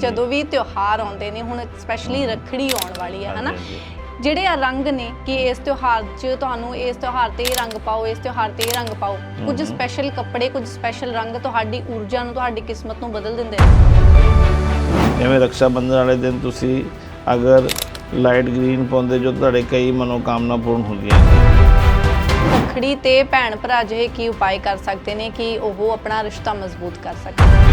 ਜਦੋਂ ਵੀ ਤਿਉਹਾਰ ਆਉਂਦੇ ਨੇ ਹੁਣ ਸਪੈਸ਼ਲੀ ਰੱਖੜੀ ਆਉਣ ਵਾਲੀ ਹੈ ਹਨਾ? ਜਿਹੜੇ ਆ ਰੰਗ ਨੇ ਕਿ ਇਸ ਤਿਉਹਾਰ 'ਚ ਤੁਹਾਨੂੰ ਇਸ ਤਿਉਹਾਰ ਤੇ ਇਹ ਰੰਗ ਪਾਓ ਇਸ ਤਿਉਹਾਰ ਤੇ ਇਹ ਰੰਗ ਪਾਓ ਕੁਝ ਸਪੈਸ਼ਲ ਕੱਪੜੇ ਕੁਝ ਸਪੈਸ਼ਲ ਰੰਗ ਤੁਹਾਡੀ ਊਰਜਾ ਨੂੰ ਤੁਹਾਡੀ ਕਿਸਮਤ ਨੂੰ ਬਦਲ ਦਿੰਦੇ ਨੇ। ਜਿਵੇਂ ਰਕਸ਼ਾ ਬੰਧਨ ਵਾਲੇ ਦਿਨ ਤੁਸੀਂ ਅਗਰ ਲਾਈਟ ਗ੍ਰੀਨ ਪਾਉਂਦੇ ਜੋ ਤੁਹਾਡੇ ਕਈ ਮਨੋਕਾਮਨਾ ਪੂਰਨ ਹੁੰਦੀਆਂ ਨੇ। ਰੱਖੜੀ ਤੇ ਭੈਣ ਭਰਾ ਜਿਹੇ ਕੀ ਉਪਾਅ ਕਰ ਸਕਦੇ ਨੇ ਕਿ ਉਹ ਆਪਣਾ ਰਿਸ਼ਤਾ ਮਜ਼ਬੂਤ ਕਰ ਸਕਣ?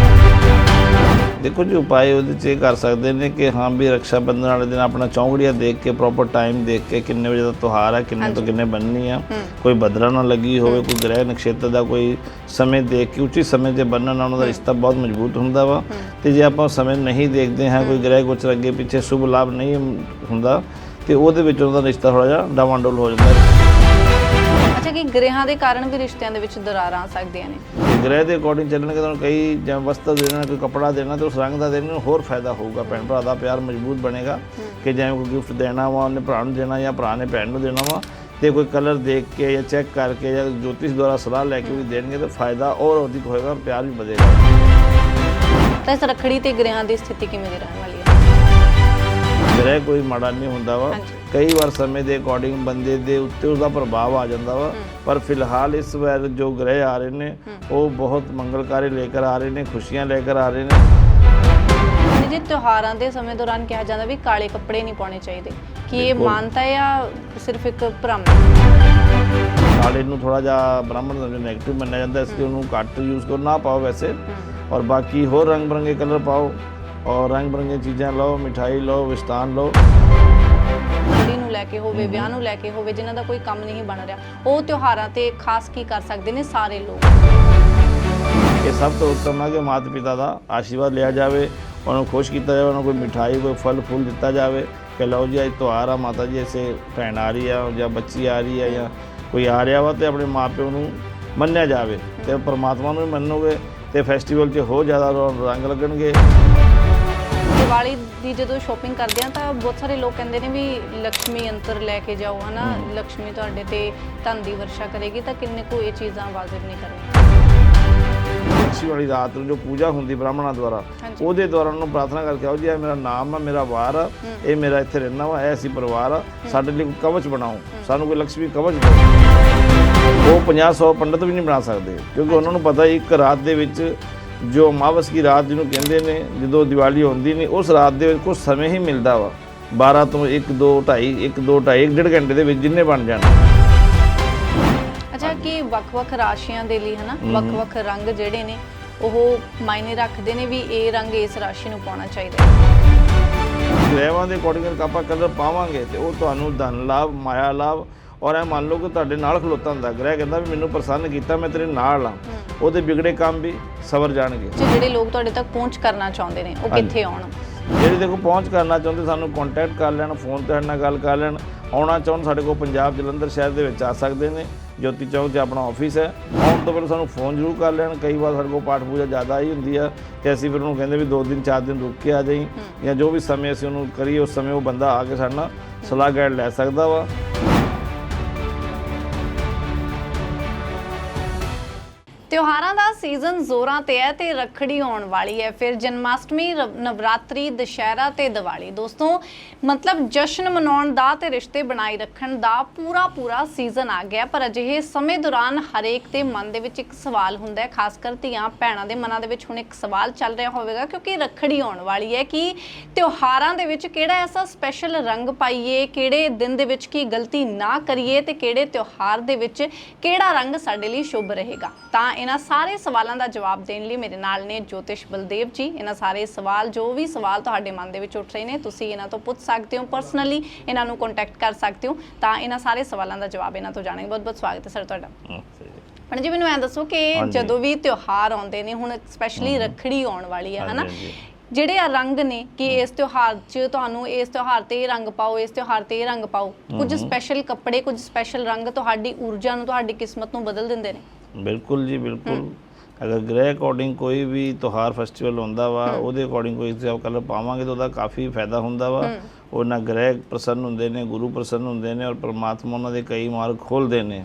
ਦੇਖੋ ਜੀ ਉਪਾਅ ਉਹਦੇ 'ਚ ਇਹ ਕਰ ਸਕਦੇ ਨੇ ਕਿ ਹਾਂ ਵੀ ਰਕਸ਼ਾ ਬੰਧਨ ਵਾਲੇ ਦਿਨ ਆਪਣਾ ਚੌਂਕੜੀਆ ਦੇਖ ਕੇ ਪ੍ਰੋਪਰ ਟਾਈਮ ਦੇਖ ਕੇ ਕਿੰਨੇ ਵਜੇ ਦਾ ਤਿਉਹਾਰ ਹੈ ਕਿੰਨੇ ਤੋਂ ਕਿੰਨੇ ਬੰਨਣੀ ਆ। ਕੋਈ ਬਦਰਾ ਨਾ ਲੱਗੀ ਹੋਵੇ ਕੋਈ ਗ੍ਰਹਿ ਨਕਸ਼ੇਤਰ ਦਾ ਕੋਈ ਸਮੇਂ ਦੇਖ ਕੇ ਉਚਿਤ ਸਮੇਂ ਤੇ ਬੰਨਣ ਨਾਲ ਉਹਨਾਂ ਦਾ ਰਿਸ਼ਤਾ ਬਹੁਤ ਮਜ਼ਬੂਤ ਹੁੰਦਾ ਵਾ। ਤੇ ਜੇ ਆਪਾਂ ਸਮੇਂ ਨਹੀਂ ਦੇਖਦੇ ਹਾਂ ਕੋਈ ਗ੍ਰਹਿ ਕੁਛ ਅੱਗੇ ਪਿੱਛੇ ਸ਼ੁਭ ਲਾਭ ਨਹੀਂ ਹੁੰਦਾ ਤੇ ਉਹਦੇ ਵਿੱਚ ਉਹਨਾਂ ਦਾ ਰਿਸ਼ਤਾ ਥੋੜਾ ਜਿਹਾ ਡਾਵਾਂਡੋਲ ਹੋ ਜਾਂਦਾ। ਹੈ ਅੱਛਾ ਕਿ ਗ੍ਰਹਿਾਂ ਦੇ ਕਾਰਨ ਵੀ ਰਿਸ਼ਤਿਆਂ ਦੇ ਵਿੱਚ ਦਰਾਰਾਂ ਆ ਸਕਦੀਆਂ ਨੇ। ਤੇ ਗ੍ਰਹਿ ਦੇ ਅਕੋਰਡਿੰਗ ਚੱਲਣਗੇ ਤੁਹਾਨੂੰ ਕਈ ਜਾਂ ਵਸਤਰ ਦੇਣਾ ਕੋਈ ਕਪੜਾ ਦੇਣਾ ਤੇ ਉਸ ਰੰਗ ਦਾ ਦੇਣਾ ਹੋਰ ਫਾਇਦਾ ਹੋਊਗਾ। ਭੈਣ ਭਰਾ ਦਾ ਪਿਆਰ ਮਜ਼ਬੂਤ ਬਣੇਗਾ ਕਿ ਜਿਵੇਂ ਕੋਈ ਗਿਫਟ ਦੇਣਾ ਵਾ ਉਹਨੇ ਭਰਾ ਨੂੰ ਦੇਣਾ ਜਾਂ ਭਰਾ ਨੇ ਭੈਣ ਨੂੰ ਦੇਣਾ ਵਾ ਤੇ ਕੋਈ ਕਲਰ ਦੇਖ ਕੇ ਜਾਂ ਚੈੱਕ ਕਰਕੇ ਜਾਂ ਜੋਤਿਸ਼ ਦੁਆਰਾ ਸਲਾਹ ਲੈ ਕੇ ਵੀ ਦੇਣਗੇ ਤਾਂ ਫਾਇਦਾ ਔਰ ਅਧਿਕ ਹੋਏਗਾ ਪਿਆਰ ਵੀ ਵਧੇਗਾ। ਤਾਂ ਇਸ ਰੱਖੜੀ ਤੇ ਗ੍ਰਹਿਾਂ ਦੀ ਸਥਿਤੀ ਕਿਵੇਂ ਦੀ ਰਹਿਣ ਵਾਲੀ ਹੈ? ਗ੍ਰਹਿ ਕੋਈ ਮਾੜਾ ਨਹੀਂ ਹੁੰਦਾ ਵਾ। ਕਈ ਵਾਰ ਸਮੇਂ ਦੇ ਅਕੋਰਡਿੰਗ ਬੰਦੇ ਦੇ ਉੱਤੇ ਉਹਦਾ ਪ੍ਰਭਾਵ ਆ ਜਾਂਦਾ ਵਾ। ਪਰ ਫਿਲਹਾਲ ਇਸ ਵਾਰ ਜੋ ਗ੍ਰਹਿ ਆ ਰਹੇ ਨੇ ਉਹ ਬਹੁਤ ਮੰਗਲਕਾਰੀ ਲੈ ਕੇ ਆ ਰਹੇ ਨੇ ਖੁਸ਼ੀਆਂ ਲੈ ਕੇ ਆ ਰਹੇ ਨੇ। ਜੇ ਤਿਉਹਾਰਾਂ ਦੇ ਸਮੇਂ ਦੌਰਾਨ ਕਿਹਾ ਜਾਂਦਾ ਵੀ ਕਾਲੇ ਕੱਪੜੇ ਨਹੀਂ ਪਾਉਣੇ ਚਾਹੀਦੇ ਕੀ ਇਹ। ਮਾਨਤਾ ਹੈ ਜਾਂ ਸਿਰਫ ਇੱਕ ਭ੍ਰਮ? ਕਾਲੇ ਨੂੰ ਥੋੜਾ ਜਿਹਾ ਬ੍ਰਾਹਮਣ ਦਾ ਨੈਗੇਟਿਵ ਮੰਨਿਆ ਜਾਂਦਾ ਇਸ ਲਈ ਉਹਨੂੰ ਘੱਟ ਯੂਜ਼ ਕਰੋ ਨਾ ਪਾਓ ਵੈਸੇ। ਔਰ ਬਾਕੀ ਹੋਰ ਰੰਗ ਬਰੰਗੇ ਕਲਰ ਪਾਓ। ਔਰ ਰੰਗ ਬਰੰਗੀਆਂ ਚੀਜ਼ਾਂ ਲਓ ਮਿਠਾਈ ਲਓ ਵਿਸਤਾਨ ਲਓ। ਨੂੰ ਲੈ ਕੇ ਹੋਵੇ ਵਿਆਹ ਨੂੰ ਲੈ ਕੇ ਹੋਵੇ ਜਿਨ੍ਹਾਂ ਦਾ ਕੋਈ ਕੰਮ ਨਹੀਂ ਬਣ ਰਿਹਾ ਉਹ ਤਿਉਹਾਰਾਂ ਤੇ ਖਾਸ ਕੀ ਕਰ ਸਕਦੇ ਨੇ ਸਾਰੇ ਲੋਕ? ਇਹ ਸਭ ਤੋਂ ਉੱਤਮ ਹੈ ਕਿ ਮਾਤਾ ਪਿਤਾ ਦਾ ਆਸ਼ੀਰਵਾਦ ਲਿਆ ਜਾਵੇ ਉਹਨਾਂ ਨੂੰ ਖੁਸ਼ ਕੀਤਾ ਜਾਵੇ ਉਹਨਾਂ ਨੂੰ ਕੋਈ ਮਿਠਾਈ ਕੋਈ ਫਲ ਫੁੱਲ ਦਿੱਤਾ ਜਾਵੇ ਕਿ ਲਓ ਜੀ ਅੱਜ ਤਿਉਹਾਰ ਆ ਮਾਤਾ ਜੀ ਐਸੇ ਭੈਣ ਆ ਰਹੀ ਆ ਜਾਂ ਬੱਚੀ ਆ ਰਹੀ ਆ ਜਾਂ ਕੋਈ ਆ ਰਿਹਾ ਵਾ ਤੇ ਆਪਣੇ ਮਾਪਿਓ ਨੂੰ ਮੰਨਿਆ ਜਾਵੇ ਤੇ ਪਰਮਾਤਮਾ ਨੂੰ ਵੀ ਮੰਨੋਗੇ ਤੇ ਫੈਸਟੀਵਲ 'ਚ ਹੋਰ ਜ਼ਿਆਦਾ ਰੰਗ ਲੱਗਣਗੇ। ਦੀਵਾਲੀ ਦੀ ਜਦੋਂ ਸ਼ਾਪਿੰਗ ਕਰਦੇ ਆ ਤਾਂ ਬਹੁਤ ਸਾਰੇ ਲੋਕ ਕਹਿੰਦੇ ਨੇ ਵੀ ਲక్ష్ਮੀ ਯੰਤਰ ਲੈ ਕੇ ਜਾਓ ਹਨਾ? ਲక్ష్ਮੀ ਤੁਹਾਡੇ ਤੇ ਧਨ ਦੀ ਵਰਸ਼ਾ ਕਰੇਗੀ ਤਾਂ ਕਿੰਨੇ ਕੋ ਇਹ ਚੀਜ਼ਾਂ ਵਾਜਿਬ ਨਹੀਂ ਕਰਨੀਆਂ ਲక్ష్ਮੀ ਵਾਲੀ ਰਾਤ ਨੂੰ ਜੋ ਪੂਜਾ ਹੁੰਦੀ ਬ੍ਰਾਹਮਣਾਂ ਦੁਆਰਾ ਉਹਦੇ ਦੌਰਾਨ ਨੂੰ ਪ੍ਰਾਰਥਨਾ ਕਰਕੇ ਆਓ ਜੀ ਇਹ ਮੇਰਾ ਨਾਮ ਆ ਮੇਰਾ ਵਾਰ ਆ ਇਹ ਮੇਰਾ ਇੱਥੇ ਰਹਿਣਾ ਵਾ ਐ ਪਰਿਵਾਰ ਆ ਸਾਡੇ ਲਈ ਕਵਚ ਬਣਾਓ ਸਾਨੂੰ ਕੋਈ ਲక్ష్ਮੀ ਕਵਚ ਉਹ 50 100 ਪੰਡਤ ਵੀ ਨਹੀਂ ਬਣਾ ਸਕਦੇ ਕਿਉਂਕਿ ਉਹਨਾਂ ਨੂੰ ਪਤਾ ਇੱਕ ਰਾਤ ਦੇ ਵਿੱਚ ਜੋ ਅਮਾਵਸ ਦੀ ਰਾਤ ਜਿਹਨੂੰ ਕਹਿੰਦੇ ਨੇ ਜਦੋਂ ਦੀਵਾਲੀ ਹੁੰਦੀ ਨਹੀਂ ਉਸ ਰਾਤ ਦੇ ਵਿੱਚ ਕੁਝ ਸਮੇਂ ਹੀ ਮਿਲਦਾ ਵਾ। 12 ਤੋਂ 1 2 2.5 1 2 2.5 1 ਡੇਢ ਘੰਟੇ ਦੇ ਵਿੱਚ ਜਿੰਨੇ ਬਣ ਜਾਣ। ਅੱਛਾ ਕਿ ਵੱਖ-ਵੱਖ ਰਾਸ਼ੀਆਂ ਦੇ ਲਈ ਹਨਾ? ਵੱਖ-ਵੱਖ ਰੰਗ ਜਿਹੜੇ ਨੇ ਉਹ ਮਾਇਨੇ ਰੱਖਦੇ ਨੇ ਵੀ ਇਹ ਰੰਗ ਇਸ ਰਾਸ਼ੀ ਨੂੰ ਪਾਉਣਾ ਚਾਹੀਦਾ। ਹੈ ਗ੍ਰਹਿਵਾਂ ਦੇ ਅਕੋਰਡਿੰਗ ਆਪਾਂ ਕਲਰ ਪਾਵਾਂਗੇ ਤੇ ਉਹ ਤੁਹਾਨੂੰ ਧਨ ਲਾਭ ਮਾਇਆ ਲਾਭ ਔਰ ਇਹ ਮੰਨ ਲਓ ਕਿ ਤੁਹਾਡੇ ਨਾਲ ਖਲੋਤਾ ਹੁੰਦਾ ਗ੍ਰਹਿ ਕਹਿੰਦਾ ਵੀ ਮੈਨੂੰ ਪ੍ਰਸੰਨ ਕੀਤਾ ਮੈਂ ਤੇਰੇ ਨਾਲ ਆ ਉਹਦੇ ਵਿਗੜੇ ਕੰਮ ਵੀ ਸਵਰ ਜਾਣਗੇ। ਜਿਹੜੇ ਲੋਕ ਤੁਹਾਡੇ ਤੱਕ ਪਹੁੰਚ ਕਰਨਾ ਚਾਹੁੰਦੇ ਨੇ ਉਹ ਕਿੱਥੇ ਆਉਣ? ਜਿਹੜੇ ਦੇਖੋ ਪਹੁੰਚ ਕਰਨਾ ਚਾਹੁੰਦੇ ਸਾਨੂੰ ਕੰਟੈਕਟ ਕਰ ਲੈਣ ਫੋਨ ਤੇ ਨਾਲ ਗੱਲ ਕਰ ਲੈਣ। ਆਉਣਾ ਚਾਹੁੰਦੇ ਸਾਡੇ ਕੋਲ ਪੰਜਾਬ ਜਲੰਧਰ ਸ਼ਹਿਰ ਦੇ ਵਿੱਚ ਆ ਸਕਦੇ ਨੇ। ਜੋਤੀ ਚੌਕ 'ਚ ਆਪਣਾ ਆਫਿਸ ਹੈ। ਆਉਣ ਤੋਂ ਪਹਿਲਾਂ ਸਾਨੂੰ ਫੋਨ ਜ਼ਰੂਰ ਕਰ ਲੈਣ। ਕਈ ਵਾਰ ਸਾਡੇ ਕੋਲ ਪਾਠ ਪੂਜਾ ਜ਼ਿਆਦਾ ਹੀ ਹੁੰਦੀ ਆ ਤੇ ਅਸੀਂ ਫਿਰ ਉਹਨੂੰ ਕਹਿੰਦੇ ਵੀ 2 ਦਿਨ 4 ਦਿਨ ਰੁਕ ਕੇ ਆ ਜਾਈਂ ਜਾਂ ਜੋ ਵੀ ਸਮੇਂ ਅਸੀਂ ਉਹਨੂੰ ਕਰੀਏ ਉਸ ਸਮੇਂ ਉਹ ਬੰਦਾ ਆ ਕੇ ਸਾਡੇ ਨਾਲ ਸਲਾਹ ਗਾਈਡ ਲੈ ਸਕਦਾ ਵਾ। ਤਿਉਹਾਰਾਂ ਦਾ ਸੀਜ਼ਨ ਜ਼ੋਰਾਂ ਤੇ ਹੈ ਤੇ ਰੱਖੜੀ ਆਉਣ ਵਾਲੀ ਹੈ। ਫਿਰ ਜਨਮਾਸ਼ਟਮੀ ਰ- ਨਵਰਾਤਰੀ, ਦੁਸ਼ਹਿਰਾ ਤੇ ਦੀਵਾਲੀ। ਦੋਸਤੋ, ਮਤਲਬ ਜਸ਼ਨ ਮਨਾਉਣ ਦਾ ਤੇ ਰਿਸ਼ਤੇ ਬਣਾਈ ਰੱਖਣ ਦਾ ਪੂਰਾ ਪੂਰਾ ਸੀਜ਼ਨ ਆ ਗਿਆ। ਪਰ ਅਜਿਹੇ ਸਮੇਂ ਦੌਰਾਨ ਹਰੇਕ ਦੇ ਮਨ ਦੇ ਵਿੱਚ ਇੱਕ ਸਵਾਲ ਹੁੰਦਾ ਹੈ। ਖਾਸ ਕਰ ਧੀਆਂ ਭੈਣਾਂ ਦੇ ਮਨਾਂ ਦੇ ਵਿੱਚ ਹੁਣ ਇੱਕ ਸਵਾਲ ਚੱਲ ਰਿਹਾ ਹੋਵੇਗਾ ਕਿਉਂਕਿ ਰੱਖੜੀ ਆਉਣ ਵਾਲੀ ਹੈ ਕਿ ਤਿਉਹਾਰਾਂ ਦੇ ਵਿੱਚ ਕਿਹੜਾ ਐਸਾ ਸਪੈਸ਼ਲ ਰੰਗ ਪਾਈਏ, ਕਿਹੜੇ ਦਿਨ ਦੇ ਵਿੱਚ ਕੀ ਗਲਤੀ ਨਾ ਕਰੀਏ ਤੇ ਕਿਹੜੇ ਤਿਉਹਾਰ ਦੇ ਵਿੱਚ ਕਿਹੜਾ ਰੰਗ ਸਾਡੇ ਲਈ ਸ਼ੁਭ ਰਹੇਗਾ। ਤਾਂ ਇਹਨਾਂ ਸਾਰੇ ਸਵਾਲਾਂ ਦਾ ਜਵਾਬ ਦੇਣ ਲਈ ਮੇਰੇ ਨਾਲ ਨੇ ਜੋਤਿਸ਼ ਬਲਦੇਵ ਜੀ। ਇਹਨਾਂ ਸਾਰੇ ਸਵਾਲ ਜੋ ਵੀ ਸਵਾਲ ਤੁਹਾਡੇ ਮਨ ਦੇ ਵਿੱਚ ਉੱਠ ਰਹੇ ਨੇ ਤੁਸੀਂ ਇਹਨਾਂ ਤੋਂ ਪੁੱਛ ਸਕਦੇ ਹੋ ਪਰਸਨਲੀ ਇਹਨਾਂ ਨੂੰ ਕੰਟੈਕਟ ਕਰ ਸਕਦੇ ਹੋ। ਤਾਂ ਇਹਨਾਂ ਸਾਰੇ ਸਵਾਲਾਂ ਦਾ ਜਵਾਬ ਇਹਨਾਂ ਤੋਂ ਜਾਣਾਂਗੇ। ਬਹੁਤ ਬਹੁਤ ਸਵਾਗਤ ਹੈ ਸਰ ਤੁਹਾਡਾ। ਜੀ ਮੈਨੂੰ ਐਂ ਦੱਸੋ ਕਿ। ਜਦੋਂ ਵੀ ਤਿਉਹਾਰ ਆਉਂਦੇ ਨੇ ਹੁਣ ਸਪੈਸ਼ਲੀ ਰੱਖੜੀ ਆਉਣ ਵਾਲੀ ਹੈ ਹਨਾ। ਜਿਹੜੇ ਆ ਰੰਗ ਨੇ ਕਿ ਇਸ ਤਿਉਹਾਰ 'ਚ ਤੁਹਾਨੂੰ ਇਸ ਤਿਉਹਾਰ ਤੇ ਇਹ ਰੰਗ ਪਾਓ ਇਸ ਤਿਉਹਾਰ ਤੇ ਇਹ ਰੰਗ ਪਾਓ ਕੁਝ ਸਪੈਸ਼ਲ ਕੱਪੜੇ ਕੁਝ ਸਪੈਸ਼ਲ ਰੰਗ ਤੁਹਾਡੀ ਊਰਜਾ ਨੂੰ ਤੁਹਾਡੀ ਕਿਸਮਤ ਨੂੰ ਬਦਲ ਦਿੰਦੇ ਨੇ? ਬਿਲਕੁਲ ਜੀ ਬਿਲਕੁਲ। ਅਗਰ ਗ੍ਰਹਿ ਅਕੋਰਡਿੰਗ ਕੋਈ ਵੀ ਤਿਉਹਾਰ ਫੈਸਟੀਵਲ ਹੁੰਦਾ ਵਾ ਉਹਦੇ ਅਕੋਰਡਿੰਗ ਕੋਈ ਜਿਹਾ ਕਲਰ ਪਾਵਾਂਗੇ ਤਾਂ ਉਹਦਾ ਕਾਫੀ ਫਾਇਦਾ ਹੁੰਦਾ ਵਾ। ਉਹਨਾਂ ਗ੍ਰਹਿ ਪ੍ਰਸੰਨ ਹੁੰਦੇ ਨੇ ਗੁਰੂ ਪ੍ਰਸੰਨ ਹੁੰਦੇ ਨੇ ਔਰ ਪ੍ਰਮਾਤਮਾ ਉਹਨਾਂ ਦੇ ਕਈ ਮਾਰਗ ਖੋਲਦੇ ਨੇ।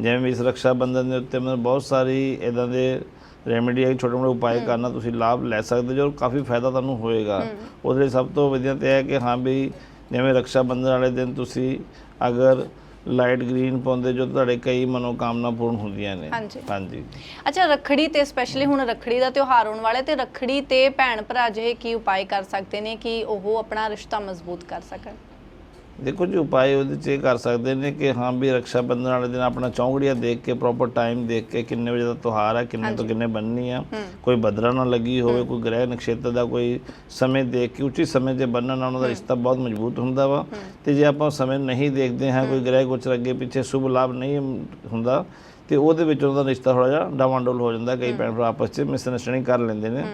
ਜਿਵੇਂ ਇਸ ਰਕਸ਼ਾ ਬੰਧਨ ਦੇ ਉੱਤੇ ਮਤਲਬ ਬਹੁਤ ਸਾਰੀ ਇਦਾਂ ਦੇ ਰੈਮੇਡੀ ਹੈ ਛੋਟੇ ਮੋਟੇ ਉਪਾਅ ਕਰਨਾ ਤੁਸੀਂ ਲਾਭ ਲੈ ਸਕਦੇ ਜੋ ਔਰ ਕਾਫੀ ਫਾਇਦਾ ਤੁਹਾਨੂੰ ਹੋਏਗਾ। ਉਹਦੇ ਲਈ ਸਭ ਤੋਂ ਵਧੀਆ ਤੇ ਹੈ ਕਿ ਹਾਂ ਵੀ ਜਿਵੇਂ ਰੱਖਿਆ ਬੰਧਨ ਵਾਲੇ ਦਿਨ ਤੁਸੀਂ ਅਗਰ ਲਾਈਟ ਗ੍ਰੀਨ ਪਾਉਂਦੇ ਜੋ ਤੁਹਾਡੇ ਕਈ ਮਨੋਕਾਮਨਾ ਪੂਰਨ ਹੁੰਦੀਆਂ ਨੇ। ਹਾਂਜੀ। ਹਾਂਜੀ। ਅੱਛਾ ਰੱਖੜੀ ਤੇ ਸਪੈਸ਼ਲੀ ਹੁਣ ਰੱਖੜੀ ਦਾ ਤਿਉਹਾਰ ਆਉਣ ਵਾਲਾ ਤੇ ਰੱਖੜੀ ਤੇ ਭੈਣ ਭਰਾ ਜਿਹੇ ਕੀ ਉਪਾਅ ਕਰ ਸਕਦੇ ਨੇ ਕਿ ਉਹ ਆਪਣਾ ਰਿਸ਼ਤਾ ਮਜ਼ਬੂਤ ਕਰ ਸਕਣ? ਦੇਖੋ ਜੀ ਉਪਾਅ ਉਹਦੇ ਚ ਇਹ ਕਰ ਸਕਦੇ ਨੇ ਕਿ ਹਾਂ ਵੀ ਰੱਖਿਆ ਬੰਧਨ ਵਾਲੇ ਦਿਨ ਆਪਣਾ ਚੌਂਕੜੀਆਂ ਦੇਖ ਕੇ ਪ੍ਰੋਪਰ ਟਾਈਮ ਦੇਖ ਕੇ ਕਿੰਨੇ ਵਜੇ ਦਾ ਤਿਉਹਾਰ ਹੈ ਕਿੰਨੇ ਤੋਂ ਕਿੰਨੇ ਬੰਨਣੀ ਆ। ਕੋਈ ਬਦਰਾ ਨਾ ਲੱਗੀ ਹੋਵੇ ਕੋਈ ਗ੍ਰਹਿ ਨਕਸ਼ੇਤਰ ਦਾ ਕੋਈ ਸਮੇਂ ਦੇਖ ਕੇ ਉਚਿਤ ਸਮੇਂ ਤੇ ਬੰਨਣ ਨਾਲ ਉਹਨਾਂ ਦਾ ਰਿਸ਼ਤਾ ਬਹੁਤ ਮਜ਼ਬੂਤ ਹੁੰਦਾ ਵਾ। ਤੇ ਜੇ ਆਪਾਂ ਸਮੇਂ ਨਹੀਂ ਦੇਖਦੇ ਹਾਂ ਕੋਈ ਗ੍ਰਹਿ ਗੋਚਰ ਅੱਗੇ ਪਿੱਛੇ ਸ਼ੁਭ ਲਾਭ ਨਹੀਂ ਹੁੰਦਾ ਤੇ ਉਹਦੇ ਵਿੱਚ ਉਹਨਾਂ ਦਾ ਰਿਸ਼ਤਾ ਥੋੜਾ ਜਿਹਾ ਡਾਵਾਂਡੋਲ ਹੋ ਜਾਂਦਾ ਕਈ ਭੈਣ ਭਰਾ ਆਪਸ 'ਚ ਮਿਸਅੰਡਰਸਟੈਂਡਿੰਗ ਕਰ ਲੈਂਦੇ ਨੇ।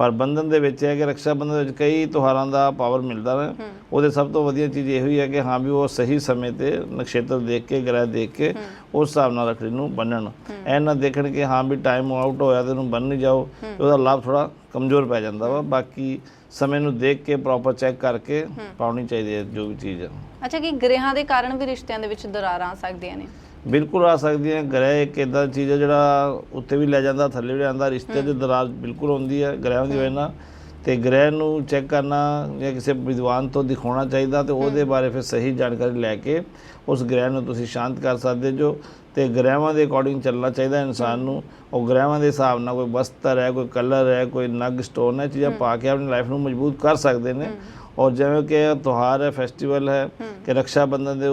ਪਰ ਬੰਧਨ ਦੇ ਵਿੱਚ ਹੈ ਕਿ ਰੱਖਿਆ ਬੰਧਨ ਦੇ ਵਿੱਚ ਕਈ ਤਿਉਹਾਰਾਂ ਦਾ ਪਾਵਰ ਮਿਲਦਾ ਹੈ। ਉਹਦੇ ਸਭ ਤੋਂ ਵਧੀਆ ਚੀਜ਼ ਇਹੋ ਹੀ ਹੈ ਕਿ ਹਾਂ ਵੀ ਉਹ ਸਹੀ ਸਮੇਂ ਤੇ ਨਕਸ਼ੇਤਰ ਦੇਖ ਕੇ ਗ੍ਰਹਿ ਦੇਖ ਕੇ ਉਸ ਹਿਸਾਬ ਨਾਲ ਰੱਖੜੀ ਨੂੰ ਬੰਨਣ। ਐ ਨਾ ਦੇਖਣ ਕਿ ਹਾਂ ਵੀ ਟਾਈਮ ਆਊਟ ਹੋਇਆ ਤੇ ਉਹਨੂੰ ਬੰਨ ਨਹੀਂ ਜਾਓ ਉਹਦਾ ਲਾਭ ਥੋੜਾ ਕਮਜ਼ੋਰ ਪੈ ਜਾਂਦਾ ਵਾ। ਬਾਕੀ ਸਮੇਂ ਨੂੰ ਦੇਖ ਕੇ ਪ੍ਰੋਪਰ ਚੈੱਕ ਕਰਕੇ ਪਾਉਣੀ ਚਾਹੀਦੀ ਹੈ ਜੋ ਵੀ ਚੀਜ਼ ਹੈ। ਅੱਛਾ ਕਿ ਗ੍ਰਹਿਾਂ ਦੇ ਕਾਰਨ ਵੀ ਰਿਸ਼ਤਿਆਂ ਦੇ ਵਿੱਚ ਦਰਾਰਾਂ ਆ ਸਕਦੀਆਂ ਨੇ? ਬਿਲਕੁਲ ਆ ਸਕਦੀ ਹੈ ਗ੍ਰਹਿ ਇੱਕ ਇਦਾਂ ਚੀਜ਼ ਹੈ ਜਿਹੜਾ ਉੱਤੇ ਵੀ ਲੈ ਜਾਂਦਾ ਥੱਲੇ ਵੀ ਆਂਦਾ ਰਿਸ਼ਤੇ ਦੇ ਦਰਾਰ ਬਿਲਕੁਲ ਹੁੰਦੀ ਹੈ ਗ੍ਰਹਿਆਂ ਦੀ ਵਜ੍ਹਾ ਨਾਲ। ਤੇ ਗ੍ਰਹਿ ਨੂੰ ਚੈੱਕ ਕਰਨਾ ਜਾਂ ਕਿਸੇ ਵਿਦਵਾਨ ਤੋਂ ਦਿਖਾਉਣਾ ਚਾਹੀਦਾ ਤੇ ਉਹਦੇ ਬਾਰੇ ਫਿਰ ਸਹੀ ਜਾਣਕਾਰੀ ਲੈ ਕੇ ਉਸ ਗ੍ਰਹਿ ਨੂੰ ਤੁਸੀਂ ਸ਼ਾਂਤ ਕਰ ਸਕਦੇ ਜੋ ਤੇ ਗ੍ਰਹਿਵਾਂ ਦੇ ਅਕੋਰਡਿੰਗ ਚੱਲਣਾ ਚਾਹੀਦਾ ਇਨਸਾਨ ਨੂੰ। ਉਹ ਗ੍ਰਹਿਵਾਂ ਦੇ ਹਿਸਾਬ ਨਾਲ ਕੋਈ ਵਸਤਰ ਹੈ ਕੋਈ ਕਲਰ ਹੈ ਕੋਈ ਨਗ ਸਟੋਨ ਹੈ ਚੀਜ਼ਾਂ ਪਾ ਕੇ ਆਪਣੀ ਲਾਈਫ ਨੂੰ ਮਜ਼ਬੂਤ ਕਰ ਸਕਦੇ ਨੇ। ਔਰ ਜਿਵੇਂ ਕਿ ਤਿਉਹਾਰ ਹੈ ਫੈਸਟੀਵਲ ਹੈ ਕਿ ਰੱਖਿਆ ਬੰਧਨ ਦੇ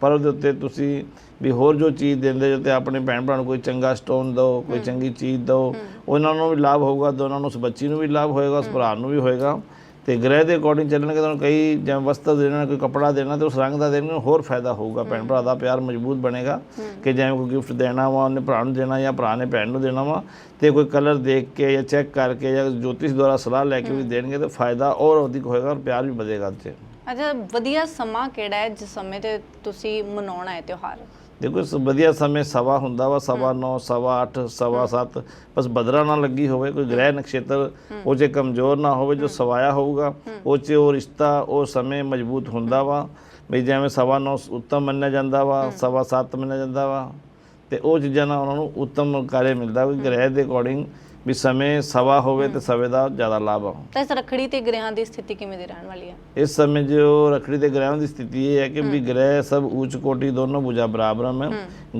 ਪਰਵ ਦੇ ਉੱਤੇ ਤੁਸੀਂ ਵੀ ਹੋਰ ਜੋ ਚੀਜ਼ ਦਿੰਦੇ ਜੋ ਤੇ ਆਪਣੇ ਭੈਣ ਭਰਾ ਨੂੰ ਕੋਈ ਚੰਗਾ ਸਟੋਨ ਦਿਓ ਕੋਈ ਚੰਗੀ ਚੀਜ਼ ਦਿਓ ਉਹਨਾਂ ਨੂੰ ਵੀ ਲਾਭ ਹੋਊਗਾ ਦੋਨਾਂ ਨੂੰ ਉਸ ਬੱਚੀ ਨੂੰ ਵੀ ਲਾਭ ਹੋਏਗਾ ਉਸ ਭਰਾ ਨੂੰ ਵੀ ਹੋਏਗਾ। ਤੇ ਗ੍ਰਹਿ ਦੇ ਅਕੋਰਡਿੰਗ ਚੱਲਣਗੇ ਤੁਹਾਨੂੰ ਕਈ ਜਿਵੇਂ ਵਸਤਰ ਦੇਣਾ ਕੋਈ ਕਪੜਾ ਦੇਣਾ ਤੇ ਉਸ ਰੰਗ ਦਾ ਦੇਣਾ ਹੋਰ ਫਾਇਦਾ ਹੋਊਗਾ। ਭੈਣ ਭਰਾ ਦਾ ਪਿਆਰ ਮਜ਼ਬੂਤ ਬਣੇਗਾ ਕਿ ਜਿਵੇਂ ਕੋਈ ਗਿਫਟ ਦੇਣਾ ਵਾ ਉਹਨੇ ਭਰਾ ਨੂੰ ਦੇਣਾ ਜਾਂ ਭਰਾ ਨੇ ਭੈਣ ਨੂੰ ਦੇਣਾ ਵਾ ਤੇ ਕੋਈ ਕਲਰ ਦੇਖ ਕੇ ਜਾਂ ਚੈੱਕ ਕਰਕੇ ਜਾਂ ਜੋਤਿਸ਼ ਦੁਆਰਾ ਸਲਾਹ ਲੈ ਕੇ ਵੀ ਦੇਣਗੇ ਤਾਂ ਫਾਇਦਾ ਔਰ ਅਧਿਕ ਹੋਏਗਾ ਔਰ ਪਿਆਰ ਵੀ ਵਧੇਗਾ ਉੱਥੇ ਅੱਛਾ ਵਧੀਆ ਸਮਾਂ ਕਿਹੜਾ ਹੈ ਜਿਸ ਸਮੇਂ ਤੇ ਤੁਸੀਂ ਮਨਾਉਣਾ ਹੈ ਤਿਉਹਾਰ? ਦੇਖੋ ਸ ਵਧੀਆ ਸਮੇਂ ਸਵਾ ਹੁੰਦਾ ਵਾ ਸਵਾ 9 ਸਵਾ 8 ਸਵਾ 7 ਬਸ ਬਦਰਾ ਨਾ ਲੱਗੀ ਹੋਵੇ ਕੋਈ ਗ੍ਰਹਿ ਨਕਸ਼ੇਤਰ ਉਹ 'ਚ ਕਮਜ਼ੋਰ ਨਾ ਹੋਵੇ ਜੋ ਸਵਾਇਆ ਹੋਊਗਾ ਉਹ 'ਚ ਉਹ ਰਿਸ਼ਤਾ ਉਹ ਸਮੇਂ ਮਜ਼ਬੂਤ ਹੁੰਦਾ ਵਾ। ਵੀ ਜਿਵੇਂ ਸਵਾ 9 ਉੱਤਮ ਮੰਨਿਆ ਜਾਂਦਾ ਵਾ ਸਵਾ 7 ਮੰਨਿਆ ਜਾਂਦਾ ਵਾ ਤੇ ਉਹ ਚੀਜ਼ਾਂ ਨਾਲ ਉਹਨਾਂ ਨੂੰ ਉੱਤਮ ਕਾਰਜ ਮਿਲਦਾ ਕੋਈ ਗ੍ਰਹਿ ਦੇ ਅਕੋਰਡਿੰਗ ਵੀ ਸਮੇਂ ਸਵਾ ਹੋਵੇ ਤੇ ਸਵੇ ਦਾ ਜ਼ਿਆਦਾ ਲਾਭ ਆ। ਤਾਂ ਇਸ ਰੱਖੜੀ ਤੇ ਗ੍ਰਹਿਾਂ ਦੀ ਸਥਿਤੀ ਕਿਵੇਂ ਦੀ ਰਹਿਣ ਵਾਲੀ ਹੈ ਇਸ ਸਮੇਂ ਜੋ ਰਖੜੀ ਦੇ ਗ੍ਰਹਿਾਂ ਦੀ ਸਥਿਤੀ ਇਹ ਹੈ ਕਿ ਵੀ ਗ੍ਰਹਿ ਸਭ ਉੱਚ ਕੋਟੀ ਦੋਨੋਂ ਭੁਜਾ ਬਰਾਬਰ ਹੈ।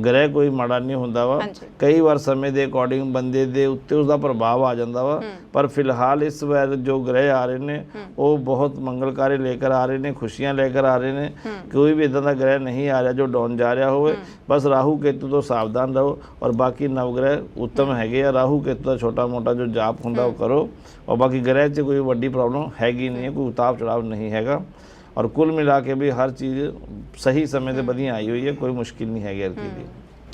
ਗ੍ਰਹਿ ਕੋਈ ਮਾੜਾ ਨਹੀਂ ਹੁੰਦਾ ਵਾ। ਕਈ ਵਾਰ ਸਮੇਂ ਦੇ ਅਕੋਰਡਿੰਗ ਬੰਦੇ ਦੇ ਉੱਤੇ ਉਸ ਦਾ ਪ੍ਰਭਾਵ ਆ ਜਾਂਦਾ ਵਾ। ਪਰ ਫਿਲਹਾਲ ਇਸ ਵਾਰ ਜੋ ਗ੍ਰਹਿ ਆ ਰਹੇ ਨੇ ਉਹ ਬਹੁਤ ਮੰਗਲਕਾਰੀ ਲੈ ਕੇ ਆ ਰਹੇ ਨੇ ਖੁਸ਼ੀਆਂ ਲੈ ਕੇ ਆ ਰਹੇ ਨੇ। ਕੋਈ ਵੀ ਇਦਾਂ ਦਾ ਗ੍ਰਹਿ ਨਹੀਂ ਆ ਰਿਹਾ ਜੋ ਡਾਊਨ ਜਾ ਰਿਹਾ ਹੋਵੇ। ਬਸ ਰਾਹੂ ਕੇਤੂ ਤੋਂ ਸਾਵਧਾਨ ਰਹੋ ਔਰ ਬਾਕੀ ਨਵਗ੍ਰਹਿ ਉੱਤਮ ਹੈਗੇ ਆ। ਰਾਹੂ ਕੇਤੂ ਦਾ ਛੋਟਾ ਮੋਟਾ ਜੋ ਜਾਪ ਹੁੰਦਾ ਉਹ ਕਰੋ ਔਰ ਬਾਕੀ ਗ੍ਰਹਿ 'ਚ ਕੋਈ ਵੱਡੀ ਪ੍ਰੋਬਲਮ ਹੈਗੀ ਨਹੀਂ ਹੈ ਕੋਈ ਉਤਾਰ ਚੜਾਵ ਨਹੀਂ ਹੈਗਾ। ਔਰ ਕੁੱਲ ਮਿਲਾ ਕੇ ਵੀ ਹਰ ਚੀਜ਼ ਸਹੀ ਸਮੇਂ ਤੇ ਵਧੀਆ ਆਈ ਹੋਈ ਹੈ ਕੋਈ ਮੁਸ਼ਕਿਲ ਨਹੀਂ ਹੈਗੀ ਚੀਜ਼ ਦੀ।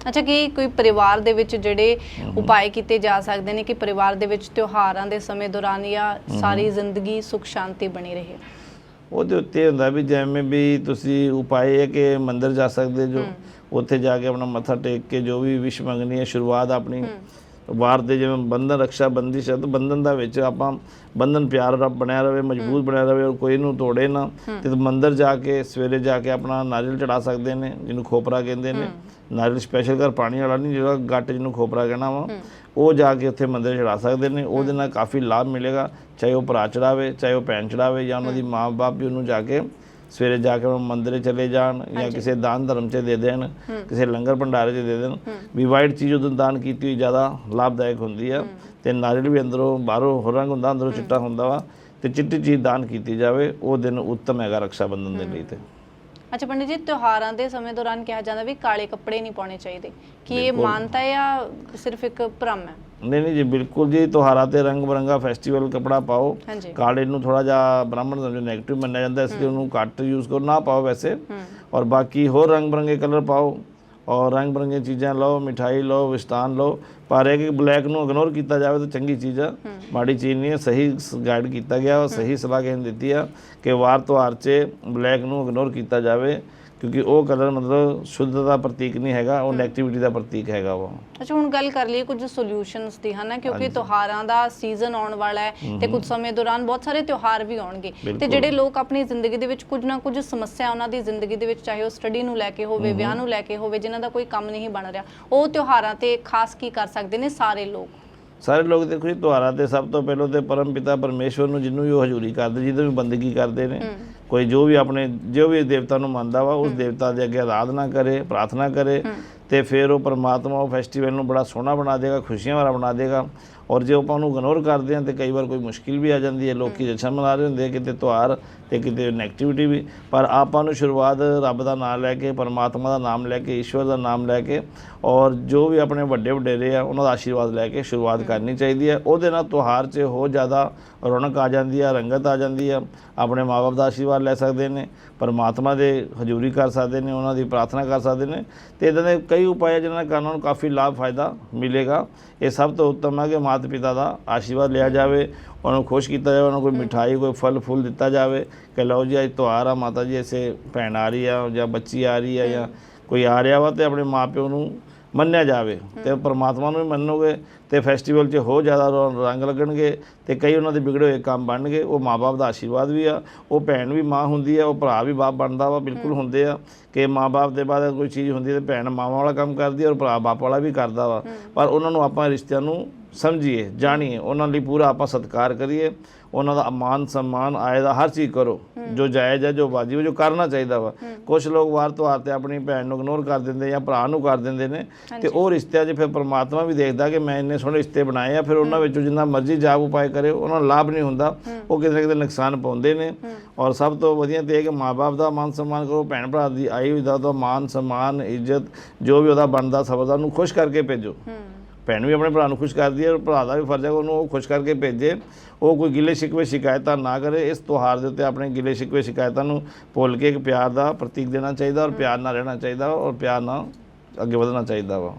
ਅੱਛਾ ਕਿ ਕੋਈ ਪਰਿਵਾਰ ਦੇ ਵਿੱਚ ਜਿਹੜੇ ਉਪਾਅ ਕੀਤੇ ਜਾ ਸਕਦੇ ਨੇ ਕਿ ਪਰਿਵਾਰ ਦੇ ਵਿੱਚ ਤਿਉਹਾਰਾਂ ਦੇ ਸਮੇਂ ਦੌਰਾਨ ਜਾਂ ਸਾਰੀ ਜ਼ਿੰਦਗੀ ਸੁਖ ਸ਼ਾਂਤੀ ਬਣੀ ਰਹੇ? ਉਹਦੇ ਉੱਤੇ ਹੁੰਦਾ ਵੀ ਜਿਵੇਂ ਵੀ ਤੁਸੀਂ ਉਪਾਏ ਹੈ ਕਿ ਮੰਦਿਰ ਜਾ ਸਕਦੇ ਜੋ ਉੱਥੇ ਜਾ ਕੇ ਆਪਣਾ ਮੱਥਾ ਟੇਕ ਕੇ ਜੋ ਵੀ ਵਿਸ਼ ਮੰਗਣੀ ਹੈ, ਸ਼ੁਰੂਆਤ ਆਪਣੀ ਵਾਰ ਦੇ ਜਿਵੇਂ ਬੰਧਨ ਰੱਖਿਆ ਬੰਦਿਸ਼ ਸ਼ਬਦ ਬੰਧਨ ਦਾ ਵਿੱਚ ਆਪਾਂ ਬੰਧਨ ਪਿਆਰ ਰੱਬ ਬਣਿਆ ਰਵੇ, ਮਜ਼ਬੂਤ ਬਣਿਆ ਰਵੇ ਔਰ ਕੋਈ ਨੂੰ ਤੋੜੇ ਨਾ, ਤੇ ਮੰਦਰ ਜਾ ਕੇ, ਸਵੇਰੇ ਜਾ ਕੇ ਆਪਣਾ ਨਾਰੀਅਲ ਚੜਾ ਸਕਦੇ ਨੇ, ਜਿਹਨੂੰ ਖੋਪਰਾ ਕਹਿੰਦੇ ਨੇ। ਨਾਰੀਅਲ ਸਪੈਸ਼ਲ ਘਰ ਪਾਣੀ ਵਾਲਾ ਨਹੀਂ, ਜਿਹੜਾ ਗੱਟ ਜਿਹਨੂੰ ਖੋਪਰਾ ਕਹਿਣਾ ਵਾ, ਉਹ ਜਾ ਕੇ ਉੱਥੇ ਮੰਦਰ ਚੜਾ ਸਕਦੇ ਨੇ। ਉਹਦੇ ਨਾਲ ਕਾਫੀ ਲਾਭ ਮਿਲੇਗਾ, ਚਾਹੇ ਉਹ ਭਰਾ ਚੜਾਵੇ, ਚਾਹੇ ਉਹ ਭੈਣ ਚੜਾਵੇ ਜਾਂ ਉਹਨਾਂ ਦੀ ਮਾਂ-ਬਾਪ ਵੀ ਉਹਨੂੰ ਜਾ ਕੇ ਸਵੇਰੇ ਜਾ ਕੇ ਉਹ ਮੰਦਿਰੇ ਚਲੇ ਜਾਣ ਜਾਂ ਕਿਸੇ ਦਾਨ ਧਰਮ 'ਚ ਦੇ ਦੇਣ ਕਿਸੇ ਲੰਗਰ ਭੰਡਾਰੇ 'ਚ ਦੇ ਦੇਣ ਵੀ ਵਾਈਟ ਚੀਜ਼ ਉਦੋਂ ਦਾਨ ਕੀਤੀ ਹੋਈ ਜ਼ਿਆਦਾ ਲਾਭਦਾਇਕ ਹੁੰਦੀ ਆ। ਤੇ ਨਾਰੀਅਲ ਵੀ ਅੰਦਰੋਂ ਬਾਹਰੋਂ ਹੋ ਰੰਗ ਹੁੰਦਾ ਅੰਦਰੋਂ ਚਿੱਟਾ ਹੁੰਦਾ ਵਾ। ਤੇ ਚਿੱਟੀ ਚੀਜ਼ ਦਾਨ ਕੀਤੀ ਜਾਵੇ ਉਹ ਦਿਨ ਉੱਤਮ ਹੈਗਾ ਰੱਖਿਆ ਬੰਧਨ ਦੇ ਲਈ ਤੇ। ਅੱਛਾ ਪੰਡਿਤ ਜੀ ਤਿਉਹਾਰਾਂ ਦੇ ਸਮੇਂ ਦੌਰਾਨ ਕਿਹਾ ਜਾਂਦਾ ਵੀ ਕਾਲੇ ਕੱਪੜੇ ਨਹੀਂ ਪਾਉਣੇ ਚਾਹੀਦੇ। ਕੀ ਇਹ ਮਾਨਤਾ ਹੈ ਜਾਂ ਸਿਰਫ ਇੱਕ ਭ੍ਰਮ ਹੈ? ਨਹੀਂ ਨਹੀਂ ਜੀ ਬਿਲਕੁਲ ਜੀ ਤਿਉਹਾਰਾਂ ਤੇ ਰੰਗ ਬਰੰਗਾ ਫੈਸਟੀਵਲ ਕਪੜਾ ਪਾਓ। ਕਾਲੇ ਨੂੰ ਥੋੜਾ ਜਿਹਾ ਬ੍ਰਾਹਮਣ ਸਮਝੋ 네ਗੇਟਿਵ ਮੰਨਿਆ ਜਾਂਦਾ ਇਸ ਲਈ ਉਹਨੂੰ ਘੱਟ ਯੂਜ਼ ਕਰੋ ਨਾ ਪਾਓ ਵੈਸੇ। ਔਰ ਬਾਕੀ ਹੋਰ ਰੰਗ ਬਰੰਗੇ ਕਲਰ ਪਾਓ। ਔਰ ਰੰਗ ਬਰੰਗੇ ਚੀਜ਼ਾਂ ਲਓ ਮਿਠਾਈ ਲਓ ਵਿਸਤਾਨ ਲਓ ਪਰ ਇਹ ਕਿ ਬਲੈਕ ਨੂੰ ਇਗਨੋਰ ਕੀਤਾ ਜਾਵੇ ਤਾਂ ਚੰਗੀ ਚੀਜ਼ ਆ। ਮਾੜੀ ਚੀਜ਼ ਨਹੀਂ ਹੈ ਸਹੀ ਗਾਈਡ ਕੀਤਾ ਗਿਆ ਉਹ ਸਹੀ ਸਲਾਹ ਕਿਸੇ ਨੇ ਦਿੱਤੀ ਆ ਕਿ ਵਾਰ ਤਿਉਹਾਰ 'ਚ ਬਲੈਕ ਨੂੰ ਇਗਨੋਰ ਕੀਤਾ ਜਾਵੇ। ਕਿਉਂਕਿ ਉਹ ਕਲਰ ਮਤਲਬ ਸ਼ੁੱਧਤਾ ਦਾ ਪ੍ਰਤੀਕ ਨਹੀਂ ਹੈਗਾ ਉਹ 네ਗੇਟਿਵਿਟੀ ਦਾ ਪ੍ਰਤੀਕ ਹੈਗਾ ਉਹ ਅੱਛਾ ਹੁਣ ਗੱਲ ਕਰ ਲਈਏ ਕੁਝ ਸੋਲੂਸ਼ਨਸ ਦੀ ਹਨਾ? ਕਿਉਂਕਿ ਤਿਉਹਾਰਾਂ ਦਾ ਸੀਜ਼ਨ ਆਉਣ ਵਾਲਾ ਹੈ ਤੇ ਕੁਝ ਸਮੇਂ ਦੌਰਾਨ ਬਹੁਤ ਸਾਰੇ ਤਿਉਹਾਰ ਵੀ ਆਉਣਗੇ। ਤੇ। ਜਿਹੜੇ ਲੋਕ ਆਪਣੀ ਜ਼ਿੰਦਗੀ ਦੇ ਵਿੱਚ ਕੁਝ ਨਾ ਕੁਝ ਸਮੱਸਿਆ ਉਹਨਾਂ ਦੀ ਜ਼ਿੰਦਗੀ ਦੇ ਵਿੱਚ ਚਾਹੇ ਉਹ ਸਟੱਡੀ ਨੂੰ ਲੈ ਕੇ ਹੋਵੇ ਵਿਆਹ ਨੂੰ ਲੈ ਕੇ ਹੋਵੇ ਜਿਨ੍ਹਾਂ ਦਾ ਕੋਈ ਕੰਮ ਨਹੀਂ ਬਣ ਰਿਹਾ ਉਹ ਤਿਉਹਾਰਾਂ ਤੇ ਖਾਸ ਕੀ ਕਰ ਸਕਦੇ ਨੇ ਸਾਰੇ ਲੋਕ? ਸਾਰੇ ਲੋਕ ਦੇਖੋ ਜੀ ਤਿਉਹਾਰਾਂ ਤੇ ਸਭ ਤੋਂ ਪਹਿਲਾਂ ਤੇ ਪਰਮ ਪਿਤਾ ਪਰਮੇਸ਼ਵਰ ਨੂੰ ਜਿਹਨੂੰ ਵੀ ਉਹ ਹਜ਼ੂਰੀ ਕਰਦੇ ਜਿਹਦੇ ਵੀ ਬੰਦਗੀ ਕਰਦੇ ਨੇ ਕੋਈ ਜੋ ਵੀ ਆਪਣੇ ਜੋ ਵੀ ਦੇਵਤਾ ਨੂੰ ਮੰਨਦਾ ਵਾ ਉਸ ਦੇਵਤਾ ਦੇ ਅੱਗੇ ਆਰਾਧਨਾ ਕਰੇ ਪ੍ਰਾਰਥਨਾ ਕਰੇ ਤੇ ਫਿਰ ਉਹ ਪਰਮਾਤਮਾ ਉਹ ਫੈਸਟੀਵਲ ਨੂੰ ਬੜਾ ਸੋਹਣਾ ਬਣਾ ਦੇਗਾ ਖੁਸ਼ੀਆਂ ਵਾਲਾ ਬਣਾ ਦੇਗਾ ਔਰ ਜੇ ਆਪਾਂ ਉਹਨੂੰ ਇਗਨੋਰ ਕਰਦੇ ਹਾਂ ਤੇ ਕਈ ਵਾਰ ਕੋਈ ਮੁਸ਼ਕਿਲ ਵੀ ਆ ਜਾਂਦੀ ਹੈ ਲੋਕੀ ਜਸ਼ਨ ਮਨਾ ਰਹੇ ਹੁੰਦੇ ਕਿਤੇ ਤਿਉਹਾਰ ਤੇ ਕਿਤੇ ਨੈਗੇਟਿਵਿਟੀ ਵੀ। ਪਰ ਆਪਾਂ ਨੂੰ ਸ਼ੁਰੂਆਤ ਰੱਬ ਦਾ ਨਾਮ ਲੈ ਕੇ ਪਰਮਾਤਮਾ ਦਾ ਨਾਮ ਲੈ ਕੇ ਈਸ਼ਵਰ ਦਾ ਨਾਮ ਲੈ ਕੇ ਔਰ ਜੋ ਵੀ ਆਪਣੇ ਵੱਡੇ ਵਡੇਰੇ ਆ ਉਹਨਾਂ ਦਾ ਆਸ਼ੀਰਵਾਦ ਲੈ ਕੇ ਸ਼ੁਰੂਆਤ ਕਰਨੀ ਚਾਹੀਦੀ ਹੈ। ਉਹਦੇ ਨਾਲ ਤਿਉਹਾਰ 'ਚ ਹੋਰ ਜ਼ਿਆਦਾ ਰੌਣਕ ਆ ਜਾਂਦੀ ਆ ਰੰਗਤ ਆ ਜਾਂਦੀ ਆ। ਆਪਣੇ ਮਾਪੇ ਦਾ ਆਸ਼ੀਰਵਾਦ ਲੈ ਸਕਦੇ ਨੇ। ਪਰਮਾਤਮਾ ਦੇ ਹਜ਼ੂਰੀ ਕਰ ਸਕਦੇ ਨੇ ਉਹਨਾਂ ਦੀ ਪ੍ਰਾਰਥਨਾ ਕਰ ਸਕਦੇ ਨੇ ਤੇ ਇਦਾਂ ਦੇ ਕਈ ਉਪਾਅ ਜਿਨ੍ਹਾਂ ਨਾਲ ਕਰਨ ਨੂੰ ਕਾਫੀ ਲਾਭ ਫਾਇਦਾ ਮਿਲੇਗਾ। ਇਹ ਸਭ ਤੋਂ ਉੱਤਮ ਹੈ ਕਿ ਮਾਤਾ ਪਿਤਾ ਦਾ ਆਸ਼ੀਰਵਾਦ ਲਿਆ ਜਾਵੇ ਉਹਨਾਂ ਨੂੰ ਖੁਸ਼ ਕੀਤਾ ਜਾਵੇ ਉਹਨਾਂ ਨੂੰ ਕੋਈ ਮਿਠਾਈ ਕੋਈ ਫਲ ਫੁੱਲ ਦਿੱਤਾ ਜਾਵੇ ਕਿ ਲਓ ਜੀ ਅੱਜ ਤਿਉਹਾਰ ਆ ਮਾਤਾ ਜੀ ਐਸੇ ਭੈਣ ਆ ਰਹੀ ਆ ਜਾਂ ਬੱਚੀ ਆ ਰਹੀ ਆ ਜਾਂ ਕੋਈ ਆ ਰਿਹਾ ਵਾ ਤੇ ਆਪਣੇ ਮਾਪਿਓ ਨੂੰ ਮੰਨਿਆ ਜਾਵੇ ਤੇ ਪਰਮਾਤਮਾ ਨੂੰ ਵੀ ਮੰਨੋਗੇ ਤੇ ਫੈਸਟੀਵਲ 'ਚ ਹੋਰ ਜ਼ਿਆਦਾ ਰੰਗ ਲੱਗਣਗੇ ਤੇ ਕਈ ਉਹਨਾਂ ਦੇ ਵਿਗੜੇ ਹੋਏ ਕੰਮ ਬਣਨਗੇ ਉਹ ਮਾਪੇ ਦਾ ਆਸ਼ੀਰਵਾਦ ਵੀ ਆ ਉਹ ਭੈਣ ਵੀ ਮਾਂ ਹੁੰਦੀ ਆ ਉਹ ਭਰਾ ਵੀ ਬਾਪ ਬਣਦਾ ਵਾ ਬਿਲਕੁਲ ਹੁੰਦੇ ਆ ਕਿ ਮਾਪੇ ਦੇ ਬਾਅਦ ਕੋਈ ਚੀਜ਼ ਹੁੰਦੀ ਤੇ ਭੈਣ ਮਾਵਾਂ ਵਾਲਾ ਕੰਮ ਕਰਦੀ ਔਰ ਭਰਾ ਬਾਪ ਵਾਲਾ ਵੀ ਕਰਦਾ ਵਾ। ਪਰ ਉਹਨਾਂ ਨੂੰ ਆਪਾਂ ਰਿਸ਼ਤਿਆਂ ਨੂੰ ਸਮਝੀਏ ਜਾਣੀਏ ਉਹਨਾਂ ਲਈ ਪੂਰਾ ਆਪਾਂ ਸਤਿਕਾਰ ਕਰੀਏ ਉਹਨਾਂ ਦਾ ਮਾਨ ਸਨਮਾਨ ਆਏ ਦਾ ਹਰ ਚੀਜ਼ ਕਰੋ। ਜੋ ਜਾਇਜ਼ ਹੈ ਜੋ ਵਾਜਿਬ ਹੈ, ਜੋ ਕਰਨਾ ਚਾਹੀਦਾ ਵਾ। ਕੁਝ ਲੋਕ ਵਾਰ ਤਿਉਹਾਰ ਤੇ ਆਪਣੀ ਭੈਣ ਨੂੰ ਇਗਨੋਰ ਕਰ ਦਿੰਦੇ ਜਾਂ ਭਰਾ ਨੂੰ ਕਰ ਦਿੰਦੇ ਨੇ ਤੇ ਉਹ ਰਿਸ਼ਤਿਆਂ 'ਚ ਫਿਰ ਪਰਮਾਤਮਾ ਵੀ ਦੇਖਦਾ ਕਿ ਮੈਂ ਇੰਨੇ ਸੋਹਣੇ ਰਿਸ਼ਤੇ ਬਣਾਏ ਆ ਫਿਰ ਉਹਨਾਂ ਵਿੱਚੋਂ ਜਿੰਨਾ ਮਰਜ਼ੀ ਜਾਪ ਉਪਾਏ ਕਰੇ ਉਹਨਾਂ ਨੂੰ ਲਾਭ ਨਹੀਂ ਹੁੰਦਾ। ਉਹ ਕਿਤੇ ਨਾ ਕਿਤੇ ਨੁਕਸਾਨ ਪਾਉਂਦੇ ਨੇ। ਔਰ ਸਭ ਤੋਂ ਵਧੀਆ ਤੇ ਇਹ ਕਿ ਮਾਪੇ ਦਾ ਮਾਨ ਸਨਮਾਨ ਕਰੋ ਭੈਣ ਭਰਾ ਦੀ ਆਈ ਹੋਈ ਦਾ ਉਹਦਾ ਮਾਨ ਸਨਮਾਨ ਇੱਜ਼ਤ ਜੋ ਵੀ ਉਹਦਾ ਬਣਦਾ ਸਬਦਾ ਉਹਨੂੰ ਖੁਸ਼ ਕਰਕੇ ਭੇਜੋ। ਭੈਣ ਵੀ ਆਪਣੇ ਭਰਾ ਨੂੰ ਖੁਸ਼ ਕਰਦੀ ਹੈ ਔਰ ਭਰਾ ਦਾ ਵੀ ਫਰਜ਼ ਹੈ ਉਹਨੂੰ ਉਹ ਖੁਸ਼ ਕਰਕੇ ਭੇਜੇ। ਉਹ ਕੋਈ ਗਿਲੇ ਸ਼ਿਕਵੇ ਸ਼ਿਕਾਇਤਾਂ ਨਾ ਕਰੇ। ਇਸ ਤਿਉਹਾਰ ਦੇ ਉੱਤੇ ਆਪਣੇ ਗਿਲੇ ਸ਼ਿਕਵੇ ਸ਼ਿਕਾਇਤਾਂ ਨੂੰ ਭੁੱਲ ਕੇ ਇੱਕ ਪਿਆਰ ਦਾ ਪ੍ਰਤੀਕ ਦੇਣਾ ਚਾਹੀਦਾ ਔਰ ਪਿਆਰ ਨਾਲ ਰਹਿਣਾ ਚਾਹੀਦਾ ਔਰ ਪਿਆਰ ਨਾਲ ਅੱਗੇ ਵਧਣਾ ਚਾਹੀਦਾ ਵਾ।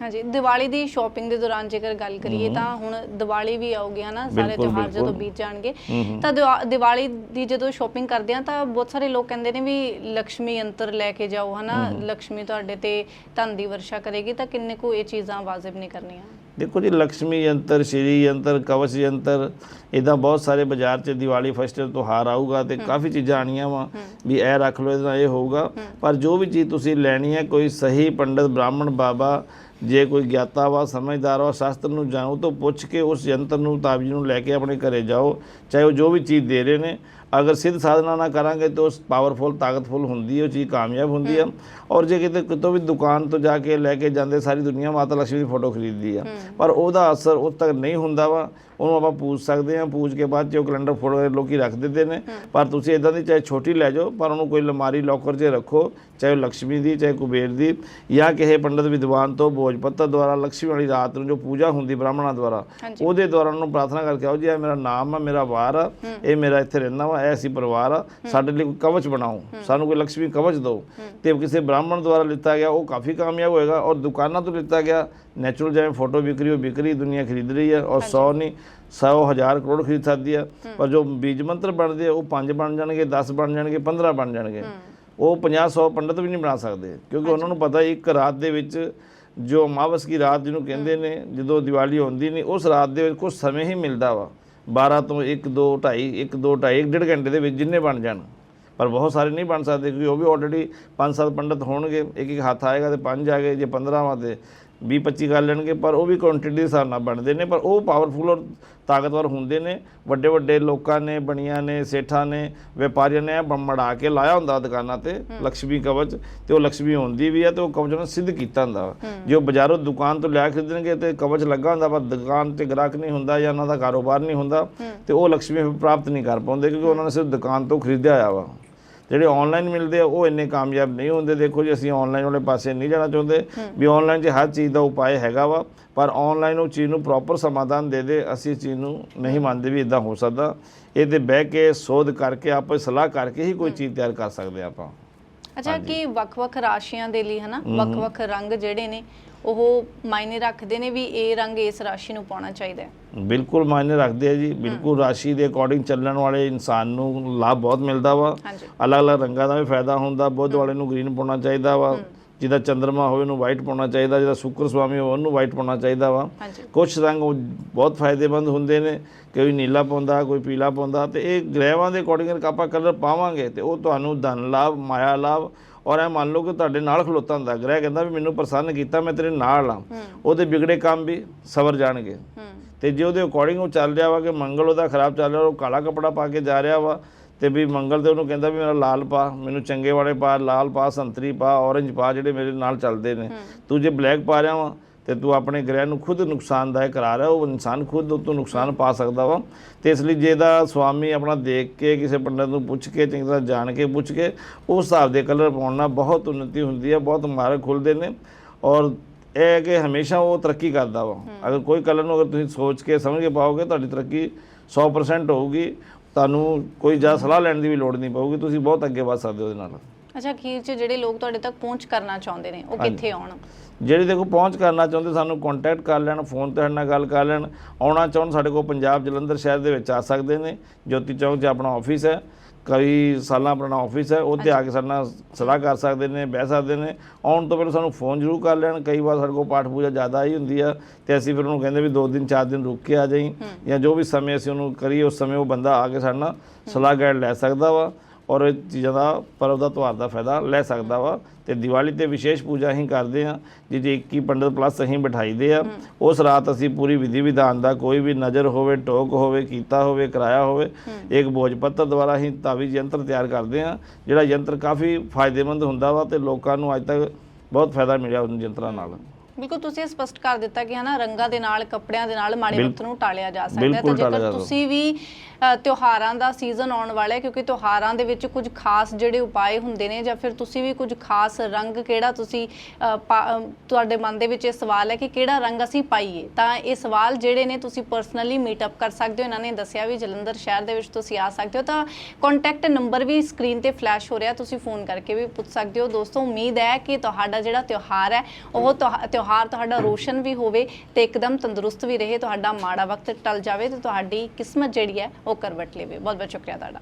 ਹਾਂਜੀ ਦੀਵਾਲੀ ਦੀ ਸ਼ਾਪਿੰਗ ਦੇ ਦੌਰਾਨ ਜੇਕਰ ਗੱਲ ਕਰੀਏ ਤਾਂ ਹੁਣ ਦੀਵਾਲੀ ਵੀ ਆਉਗੀ ਹਨਾ? ਸਾਰੇ ਤਿਉਹਾਰ ਜਦੋਂ ਬੀਤ ਜਾਣਗੇ। ਤਾਂ ਦੀਵਾਲੀ ਦੀ ਜਦੋਂ ਸ਼ਾਪਿੰਗ ਕਰਦੇ ਆ ਤਾਂ ਬਹੁਤ ਸਾਰੇ ਲੋਕ ਕਹਿੰਦੇ ਨੇ ਵੀ ਲక్ష్ਮੀ ਯੰਤਰ ਲੈ ਕੇ ਜਾਓ ਹਨਾ? ਲక్ష్ਮੀ ਤੁਹਾਡੇ ਤੇ ਧਨ ਦੀ ਵਰਸ਼ਾ ਕਰੇਗੀ ਤਾਂ ਕਿੰਨੇ ਕੁ ਇਹ ਚੀਜ਼ਾਂ ਵਾਜਿਬ ਨਹੀਂ ਕਰਨੀਆਂ? ਦੇਖੋ ਜੀ ਲక్ష్ਮੀ ਯੰਤਰ ਸ਼੍ਰੀ ਯੰਤਰ ਕਵਚ ਯੰਤਰ ਇਦਾਂ ਬਹੁਤ ਸਾਰੇ ਬਾਜ਼ਾਰ 'ਚ ਦੀਵਾਲੀ ਫੈਸਟੀਵਲ ਤਿਉਹਾਰ ਆਊਗਾ ਤੇ ਕਾਫੀ ਚੀਜ਼ਾਂ ਆਣੀਆਂ ਵਾ ਵੀ ਇਹ ਰੱਖ ਲਓ ਇਹਦਾ ਇਹ ਹੋਊਗਾ। ਪਰ ਜੋ ਵੀ ਚੀਜ਼ ਤੁਸੀਂ ਲੈਣੀ ਹੈ ਕੋਈ ਸਹੀ ਪੰਡਤ ਬ੍ਰਾਹਮਣ ਬਾਬਾ ਜੇ ਕੋਈ ਗਿਆਤਾ ਵਾ ਸਮਝਦਾਰ ਵਾ ਸ਼ਾਸਤਰ ਨੂੰ ਜਾਣੋ ਤਾਂ ਪੁੱਛ ਕੇ ਉਸ ਯੰਤਰ ਨੂੰ ਤਾਬੀਜ਼ ਨੂੰ ਲੈ ਕੇ ਆਪਣੇ ਘਰੇ ਜਾਓ, ਚਾਹੇ ਉਹ ਜੋ ਵੀ ਚੀਜ਼ ਦੇ ਰਹੇ ਨੇ। ਅਗਰ ਸਿੱਧ ਸਾਧਨਾ ਨਾ ਕਰਾਂਗੇ ਤਾਂ ਉਸ ਪਾਵਰਫੁਲ ਤਾਕਤਫੁਲ ਹੁੰਦੀ ਹੈ ਉਹ ਚੀਜ਼ ਕਾਮਯਾਬ ਹੁੰਦੀ ਹੈ। ਔਰ ਜੇ ਕਿਤੇ ਕਿਤੋਂ ਵੀ ਦੁਕਾਨ ਤੋਂ ਜਾ ਕੇ ਲੈ ਕੇ ਜਾਂਦੇ ਸਾਰੀ ਦੁਨੀਆ ਮਾਤਾ ਲక్ష్ਮੀ ਦੀ ਫੋਟੋ ਖਰੀਦਦੀ ਆ। ਪਰ ਉਹਦਾ ਅਸਰ ਉਹ ਤੱਕ ਨਹੀਂ ਹੁੰਦਾ ਵਾ ਉਹਨੂੰ ਆਪਾਂ ਪੂਜ ਸਕਦੇ ਆ ਪੂਜ ਕੇ ਬਾਅਦ ਚ ਉਹ ਕੈਲੰਡਰ ਫੋਟੋ ਲੋਕੀ ਰੱਖ ਦਿੰਦੇ ਨੇ। ਪਰ ਤੁਸੀਂ ਇਦਾਂ ਦੀ ਚਾਹੇ ਛੋਟੀ ਲੈ ਜਾਓ ਪਰ ਉਹਨੂੰ ਕੋਈ ਲਮਾਰੀ ਲੋਕਰ 'ਚ ਰੱਖੋ ਚਾਹੇ ਲక్ష్ਮੀ ਦੀ ਚਾਹੇ ਕੁਬੇਰ ਦੀ ਜਾਂ ਕਿਸੇ ਪੰਡਤ ਵਿਦਵਾਨ ਤੋਂ ਭੋਜਪੱਤਰ ਦੁਆਰਾ ਲక్ష్ਮੀ ਵਾਲੀ ਰਾਤ ਨੂੰ ਜੋ ਪੂਜਾ ਹੁੰਦੀ ਬ੍ਰਾਹਮਣਾਂ ਦੁਆਰਾ ਉਹਦੇ ਦੁਆਰਾ ਉਹਨੂੰ ਪ੍ਰਾਰਥਨਾ ਕਰਕੇ ਆਓ ਜੀ ਇਹ ਮੇਰਾ ਨਾਮ ਆ ਮੇਰਾ ਵਾਰ ਆ ਇਹ ਮੇਰਾ ਇੱਥੇ ਰਹਿਣਾ ਵਾ ਇਹ ਅਸੀਂ ਪਰਿਵਾਰ ਸਾਡੇ ਲਈ ਕੋਈ ਕਵਚ ਬਣਾਓ ਸਾਨੂੰ ਕੋਈ ਲక్ష్ਮੀ ਕਵਚ ਦਿਓ। ਤੇ ਕਿਸੇ ਬ੍ਰਾਹਮਣ ਦੁਆਰਾ ਲਿੱਤਾ ਗਿਆ ਉਹ ਕਾਫੀ ਕਾਮਯਾਬ ਹੋਏਗਾ ਔਰ ਦੁਕਾਨਾਂ ਤੋਂ ਲਿੱਤਾ ਗਿਆ। ਨੈਚੁਰਲ ਜਿਵੇਂ ਫੋਟੋ ਵਿਕਰੀ ਉਹ ਵਿਕਰੀ ਦੁਨੀਆ ਖਰੀਦ ਰਹੀ ਹੈ ਔਰ 100 ਨਹੀਂ 100 ਹਜ਼ਾਰ ਕਰੋੜ ਖਰੀਦ ਸਕਦੀ ਆ ਪਰ ਜੋ ਬੀਜ ਮੰਤਰ ਬਣਦੇ ਉਹ 5 ਬਣ ਜਾਣਗੇ 10 ਬਣ ਜਾਣਗੇ 15 ਬਣ ਜਾਣਗੇ। ਉਹ 50 100 ਪੰਡਤ ਵੀ ਨਹੀਂ ਬਣਾ ਸਕਦੇ ਕਿਉਂਕਿ ਉਹਨਾਂ ਨੂੰ ਪਤਾ ਇੱਕ ਰਾਤ ਦੇ ਵਿੱਚ ਜੋ ਅਮਾਵਸ ਕੀ ਰਾਤ ਜਿਹਨੂੰ ਕਹਿੰਦੇ ਨੇ ਜਦੋਂ ਦੀਵਾਲੀ ਹੁੰਦੀ ਨਹੀਂ ਉਸ ਰਾਤ ਦੇ ਵਿੱਚ ਕੁਝ ਸਮੇਂ ਹੀ ਮਿਲਦਾ ਵਾ। 12 ਤੋਂ 1 2 2.5 1 2 2.5 1 ਡੇਢ ਘੰਟੇ ਦੇ ਵਿੱਚ ਜਿੰਨੇ ਬਣ ਜਾਣ। ਪਰ ਬਹੁਤ ਸਾਰੇ ਨਹੀਂ ਬਣ ਸਕਦੇ ਕਿਉਂਕਿ ਉਹ ਵੀ ਆਲਰੇਡੀ 5-7 ਪੰਡਤ ਹੋਣਗੇ। ਇੱਕ ਇੱਕ ਹੱਥ ਆਏਗਾ ਤੇ ਪੰਜ ਆ ਗਏ, ਜੇ 15 ਵਾ ਤੇ 20 25 ਕਰ ਲੈਣਗੇ ਪਰ ਉਹ ਵੀ ਕੁਆਂਟੀਟੀ ਦੇ ਹਿਸਾਬ ਨਾਲ ਬਣਦੇ ਨੇ ਪਰ ਉਹ ਪਾਵਰਫੁਲ ਔਰ ਤਾਕਤਵਰ ਹੁੰਦੇ ਨੇ। ਵੱਡੇ ਵੱਡੇ ਲੋਕਾਂ ਨੇ ਬਣੀਆਂ ਨੇ ਸੇਠਾਂ ਨੇ ਵਪਾਰੀਆਂ ਨੇ ਮੜਾ ਕੇ ਲਾਇਆ ਹੁੰਦਾ ਦੁਕਾਨਾਂ ਤੇ ਲక్ష్ਮੀ ਕਵਚ ਤੇ ਉਹ ਲక్ష్ਮੀ ਹੁੰਦੀ ਵੀ ਆ ਤੇ ਉਹ ਕਵਚ ਨੂੰ ਸਿੱਧ ਕੀਤਾ ਹੁੰਦਾ ਜੋ ਬਾਜ਼ਾਰੋਂ ਦੁਕਾਨ ਤੋਂ ਲੈ ਖਰੀਦਣਗੇ ਤੇ ਕਵਚ ਲੱਗਾ ਹੁੰਦਾ ਪਰ ਦੁਕਾਨ ਤੇ ਗ੍ਰਾਹਕ ਨਹੀਂ ਹੁੰਦਾ ਜਾਂ ਉਹਨਾਂ ਦਾ ਕਾਰੋਬਾਰ ਨਹੀਂ ਹੁੰਦਾ ਤੇ ਉਹ ਲక్ష్ਮੀ ਪ੍ਰਾਪਤ ਨਹੀਂ ਕਰ ਪਾਉਂਦੇ ਕਿਉਂਕਿ ਉਹਨਾਂ ਨੇ ਸਿਰਫ ਦੁਕਾਨ ਤੋਂ ਖਰੀਦਿਆ ਆ ਵਾ। ਜਿਹੜੇ ਆਨਲਾਈਨ ਮਿਲਦੇ ਆ ਉਹ ਇੰਨੇ ਕਾਮਯਾਬ ਨਹੀਂ ਹੁੰਦੇ। ਦੇਖੋ ਜੀ ਅਸੀਂ ਆਨਲਾਈਨ ਵਾਲੇ ਪਾਸੇ ਨਹੀਂ ਜਾਣਾ ਚਾਹੁੰਦੇ। ਵੀ ਆਨਲਾਈਨ 'ਚ ਹਰ ਚੀਜ਼ ਦਾ ਉਪਾਅ ਹੈਗਾ ਵਾ ਪਰ ਆਨਲਾਈਨ ਉਹ ਚੀਜ਼ ਨੂੰ ਪ੍ਰੋਪਰ ਸਮਾਧਾਨ ਦੇ ਦੇ ਅਸੀਂ ਚੀਜ਼ ਨੂੰ ਨਹੀਂ ਮੰਨਦੇ ਵੀ ਇਦਾਂ ਹੋ ਸਕਦਾ। ਇਹ ਤੇ ਬਹਿ ਕੇ ਸੋਧ ਕਰਕੇ ਆਪਸ ਸਲਾਹ ਕਰਕੇ ਹੀ ਕੋਈ ਚੀਜ਼ ਤਿਆਰ ਕਰ ਸਕਦੇ ਆਪਾਂ। ਅੱਛਾ ਕਿ ਵੱਖ-ਵੱਖ ਰਾਸ਼ੀਆਂ ਦੇ ਲਈ ਹਨਾ? ਵੱਖ-ਵੱਖ ਰੰਗ ਜਿਹੜੇ ਨੇ ਉਹ ਮਾਇਨੇ ਰੱਖਦੇ ਨੇ ਵੀ ਇਹ ਰੰਗ ਇਸ ਰਾਸ਼ੀ ਨੂੰ ਪਾਉਣਾ ਚਾਹੀਦਾ ਹੈ? ਬਿਲਕੁਲ ਮਾਇਨੇ ਰੱਖਦੇ ਆ ਜੀ। ਬਿਲਕੁਲ ਰਾਸ਼ੀ ਦੇ ਅਕੋਰਡਿੰਗ ਚੱਲਣ ਵਾਲੇ ਇਨਸਾਨ ਨੂੰ ਲਾਭ ਬਹੁਤ ਮਿਲਦਾ ਵਾ। ਅਲੱਗ-ਅਲੱਗ ਰੰਗਾਂ ਦਾ ਵੀ ਫਾਇਦਾ ਹੁੰਦਾ। ਬੁੱਧ ਵਾਲੇ ਨੂੰ ਗ੍ਰੀਨ ਪਾਉਣਾ ਚਾਹੀਦਾ ਵਾ। ਜਿਹਦਾ ਚੰਦਰਮਾ ਹੋਵੇ ਉਹਨੂੰ ਵਾਈਟ ਪਾਉਣਾ ਚਾਹੀਦਾ ਜਿਹਦਾ ਸ਼ੁਕਰ ਸਵਾਮੀ ਹੋਵੇ ਉਹਨੂੰ ਵਾਈਟ ਪਾਉਣਾ ਚਾਹੀਦਾ ਵਾ। ਕੁਝ ਰੰਗ ਬਹੁਤ ਫਾਇਦੇਮੰਦ ਹੁੰਦੇ ਨੇ ਕੋਈ ਨੀਲਾ ਪਾਉਂਦਾ ਕੋਈ ਪੀਲਾ ਪਾਉਂਦਾ ਤੇ ਇਹ ਗ੍ਰਹਿਵਾਂ ਦੇ ਅਕੋਰਡਿੰਗ ਆਪਾਂ ਕਲਰ ਪਾਵਾਂਗੇ ਤੇ ਉਹ ਤੁਹਾਨੂੰ ਧਨ ਲਾਭ ਮਾਇਆ ਲਾਭ ਔਰ ਇਹ ਮੰਨ ਲਓ ਕਿ ਤੁਹਾਡੇ ਨਾਲ ਖਲੋਤਾ ਹੁੰਦਾ। ਗ੍ਰਹਿ ਕਹਿੰਦਾ ਵੀ ਮੈਨੂੰ ਪ੍ਰਸੰਨ ਕੀਤਾ ਮੈਂ ਤੇਰੇ ਨਾਲ ਆ। ਉਹਦੇ ਵਿਗੜੇ ਕੰਮ ਵੀ ਸਵਰ ਜਾਣਗੇ। ਤੇ ਜੇ ਉਹਦੇ ਅਕੋਰਡਿੰਗ ਉਹ ਚੱਲ ਰਿਹਾ ਵਾ ਕਿ ਮੰਗਲ ਉਹਦਾ ਖਰਾਬ ਚੱਲ ਰਿਹਾ ਉਹ ਕਾਲਾ ਕਪੜਾ ਪਾ ਕੇ ਜਾ ਰਿਹਾ ਵਾ ਤੇ ਵੀ ਮੰਗਲ ਤੇ ਉਹਨੂੰ ਕਹਿੰਦਾ ਵੀ ਮੇਰਾ ਲਾਲ ਪਾ ਮੈਨੂੰ ਚੰਗੇ ਵਾਲੇ ਪਾ ਲਾਲ ਪਾ ਸੰਤਰੀ ਪਾ ਔਰੰਜ ਪਾ ਜਿਹੜੇ ਮੇਰੇ ਨਾਲ ਚੱਲਦੇ ਨੇ। ਤੂੰ ਜੇ ਬਲੈਕ ਪਾ ਰਿਹਾ ਵਾ ਤੇ ਤੂੰ ਆਪਣੇ ਗ੍ਰਹਿ ਨੂੰ ਖੁਦ ਨੁਕਸਾਨਦਾਇਕ ਕਰਾ ਰਿਹਾ ਉਹ ਇਨਸਾਨ ਖੁਦ ਉਹ ਤੋਂ ਨੁਕਸਾਨ ਪਾ ਸਕਦਾ ਵਾ। ਤੇ ਇਸ ਲਈ ਜੇ ਦਾ ਸਵਾਮੀ ਆਪਣਾ ਦੇਖ ਕੇ ਕਿਸੇ ਪੰਡਤ ਨੂੰ ਪੁੱਛ ਕੇ ਚੰਗੀ ਤਰ੍ਹਾਂ ਜਾਣ ਕੇ ਪੁੱਛ ਕੇ ਉਸ ਹਿਸਾਬ ਦੇ ਕਲਰ ਪਾਉਣ ਨਾਲ ਬਹੁਤ ਉન્નਤੀ ਹੁੰਦੀ ਹੈ ਬਹੁਤ ਮਾਰਗ ਖੁੱਲਦੇ ਨੇ। ਔਰ ਇਹ ਹੈ ਕਿ ਹਮੇਸ਼ਾ ਉਹ ਤਰੱਕੀ ਕਰਦਾ ਵਾ। ਅਗਰ ਕੋਈ ਕਲਰ ਨੂੰ ਅਗਰ ਤੁਸੀਂ ਸੋਚ ਕੇ ਸਮਝ ਕੇ ਪਾਓਗੇ ਤੁਹਾਡੀ ਤਰੱਕੀ 100% ਹੋਊਗੀ। ਤੁਹਾਨੂੰ ਕੋਈ ਜ਼ਿਆਦਾ ਸਲਾਹ ਲੈਣ ਦੀ ਵੀ ਲੋੜ ਨਹੀਂ ਪਊਗੀ ਤੁਸੀਂ ਬਹੁਤ ਅੱਗੇ ਵਧ ਸਕਦੇ ਹੋ ਉਹਦੇ ਨਾਲ। ਅੱਛਾ ਅਖੀਰ 'ਚ ਜਿਹੜੇ ਲੋਕ ਤੁਹਾਡੇ ਤੱਕ ਪਹੁੰਚ ਕਰਨਾ ਚਾਹੁੰਦੇ ਨੇ ਉਹ ਕਿੱਥੇ ਆਉਣ? ਜਿਹੜੇ ਦੇਖੋ ਪਹੁੰਚ ਕਰਨਾ ਚਾਹੁੰਦੇ ਸਾਨੂੰ ਕੰਟੈਕਟ ਕਰ ਲੈਣ ਫੋਨ ਤੇ ਸਾਡੇ ਨਾਲ ਗੱਲ ਕਰ ਲੈਣ। ਆਉਣਾ ਚਾਹੁਣ ਸਾਡੇ ਕੋਲ ਪੰਜਾਬ ਜਲੰਧਰ ਸ਼ਹਿਰ ਦੇ ਵਿੱਚ ਆ ਸਕਦੇ ਨੇ। ਜੋਤੀ ਚੌਕ 'ਚ ਆਪਣਾ ਆਫਿਸ ਹੈ। ਕਈ ਸਾਲਾਂ ਪੁਰਾਣਾ ਆਫਿਸ ਹੈ ਉੱਥੇ ਆ ਕੇ ਸਾਡੇ ਨਾਲ ਸਲਾਹ ਕਰ ਸਕਦੇ ਨੇ ਬਹਿ ਸਕਦੇ ਨੇ। ਆਉਣ ਤੋਂ ਪਹਿਲਾਂ ਸਾਨੂੰ ਫੋਨ ਜ਼ਰੂਰ ਕਰ ਲੈਣ। ਕਈ ਵਾਰ ਸਾਡੇ ਕੋਲ ਪਾਠ ਪੂਜਾ ਜ਼ਿਆਦਾ ਹੀ ਹੁੰਦੀ ਆ ਤੇ ਅਸੀਂ ਫਿਰ ਉਹਨੂੰ ਕਹਿੰਦੇ ਵੀ 2 ਦਿਨ 4 ਦਿਨ ਰੁਕ ਕੇ ਆ ਜਾਈਂ ਜਾਂ ਜੋ ਵੀ ਸਮੇਂ ਅਸੀਂ ਉਹਨੂੰ ਕਰੀਏ ਉਸ ਸਮੇਂ ਉਹ ਬੰਦਾ ਆ ਕੇ ਸਾਡੇ ਨਾਲ ਸਲਾਹ ਗਾਈਡ ਲੈ ਸਕਦਾ ਵਾ। ਔਰ ਇਹ ਚੀਜ਼ਾਂ ਦਾ ਪਰਵ ਦਾ ਤਿਉਹਾਰ ਦਾ ਫਾਇਦਾ ਲੈ ਸਕਦਾ ਵਾ। ਤੇ ਦੀਵਾਲੀ ਤੇ ਵਿਸ਼ੇਸ਼ ਪੂਜਾ ਅਸੀਂ ਕਰਦੇ ਆ ਜਿਹਦੇ 21 ਪੰਡਤ ਪਲੱਸ ਅਸੀਂ ਬਿਠਾਈਦੇ ਆ ਉਸ ਰਾਤ ਅਸੀਂ ਪੂਰੀ ਵਿਧੀ ਵਿਧਾਨ ਦਾ ਕੋਈ ਵੀ ਨਜ਼ਰ ਹੋਵੇ ਟੋਕ ਹੋਵੇ ਕੀਤਾ ਹੋਵੇ ਕਰਾਇਆ ਹੋਵੇ ਇੱਕ ਭੋਜ ਪੱਤਰ ਦੁਆਰਾ ਅਸੀਂ ਤਾਵੀਜ਼ ਯੰਤਰ ਤਿਆਰ ਕਰਦੇ ਆ ਜਿਹੜਾ ਯੰਤਰ ਕਾਫੀ ਫਾਇਦੇਮੰਦ ਹੁੰਦਾ ਵਾ ਤੇ ਲੋਕਾਂ ਨੂੰ ਅੱਜ ਤੱਕ ਬਹੁਤ ਫਾਇਦਾ ਮਿਲਿਆ ਉਹਨਾਂ ਯੰਤਰਾਂ ਨਾਲ। ਬਿਲਕੁਲ ਤੁਸੀਂ ਇਹ ਸਪਸ਼ਟ ਕਰ ਦਿੱਤਾ ਕਿ ਹਨਾ ਰੰਗਾਂ ਦੇ ਨਾਲ ਕੱਪੜਿਆਂ ਦੇ ਨਾਲ ਮਾੜੇ ਬਿਲ- ਵਕਤ ਨੂੰ ਟਾਲਿਆ ਜਾ ਸਕਦਾ ਹੈ। ਤਾਂ ਬਿਲਕੁਲ ਟਾਲਿਆ ਜੇਕਰ ਜਾ ਤੁਸੀਂ ਵੀ ਅ, ਤਿਉਹਾਰਾਂ ਦਾ ਸੀਜ਼ਨ ਆਉਣ ਵਾਲਾ ਹੈ ਕਿਉਂਕਿ ਤਿਉਹਾਰਾਂ ਦੇ ਵਿੱਚ ਕੁਝ ਖਾਸ ਜਿਹੜੇ ਉਪਾਅ ਹੁੰਦੇ ਨੇ ਜਾਂ ਫਿਰ ਤੁਸੀਂ ਵੀ ਕੁਝ ਖਾਸ ਰੰਗ ਕਿਹੜਾ ਤੁਸੀਂ ਅ, ਪਾ- ਅ, ਤੁਹਾਡੇ ਮਨ ਦੇ ਵਿੱਚ ਇਹ ਸਵਾਲ ਹੈ ਕਿ ਕਿਹੜਾ ਰੰਗ ਅਸੀਂ ਪਾਈਏ? ਤਾਂ ਇਹ ਸਵਾਲ ਜਿਹੜੇ ਨੇ ਤੁਸੀਂ ਪਰਸਨਲੀ ਮੀਟਅਪ ਕਰ ਸਕਦੇ ਹੋ। ਇਹਨਾਂ ਨੇ ਦੱਸਿਆ ਵੀ ਜਲੰਧਰ ਸ਼ਹਿਰ ਦੇ ਵਿੱਚ ਤੁਸੀਂ ਆ ਸਕਦੇ ਹੋ। ਤਾਂ ਕੰਟੈਕਟ ਨੰਬਰ ਵੀ ਸਕਰੀਨ ਤੇ ਫਲੈਸ਼ ਹੋ ਰਿਹਾ ਤੁਸੀਂ ਫੋਨ ਕਰਕੇ ਵੀ ਪੁੱਛ ਸਕਦੇ ਹੋ। ਦੋਸਤੋ ਉਮੀਦ ਹੈ ਕਿ ਤੁਹਾਡਾ ਜਿਹੜਾ ਤਿਉਹਾਰ ਹੈ ਉਹ ਤੁਹਾ- ਤਿਉਹਾਰ ਤੁਹਾਡਾ ਰੋਸ਼ਨ ਵੀ ਹੋਵੇ ਤੇ ਇੱਕਦਮ ਤੰਦਰੁਸਤ ਵੀ ਰਹੇ ਤੁਹਾਡਾ ਮਾੜਾ ਵਕਤ ਟਲ ਜਾਵੇ ਤੇ ਤੁਹਾਡੀ ਕਿਸਮਤ ਜਿਹੜੀ ਹੈ ਉਹ ਕਰਵਟ ਲਵੇ। ਬਹੁਤ ਬਹੁਤ ਸ਼ੁਕਰੀਆ ਤੁਹਾਡਾ।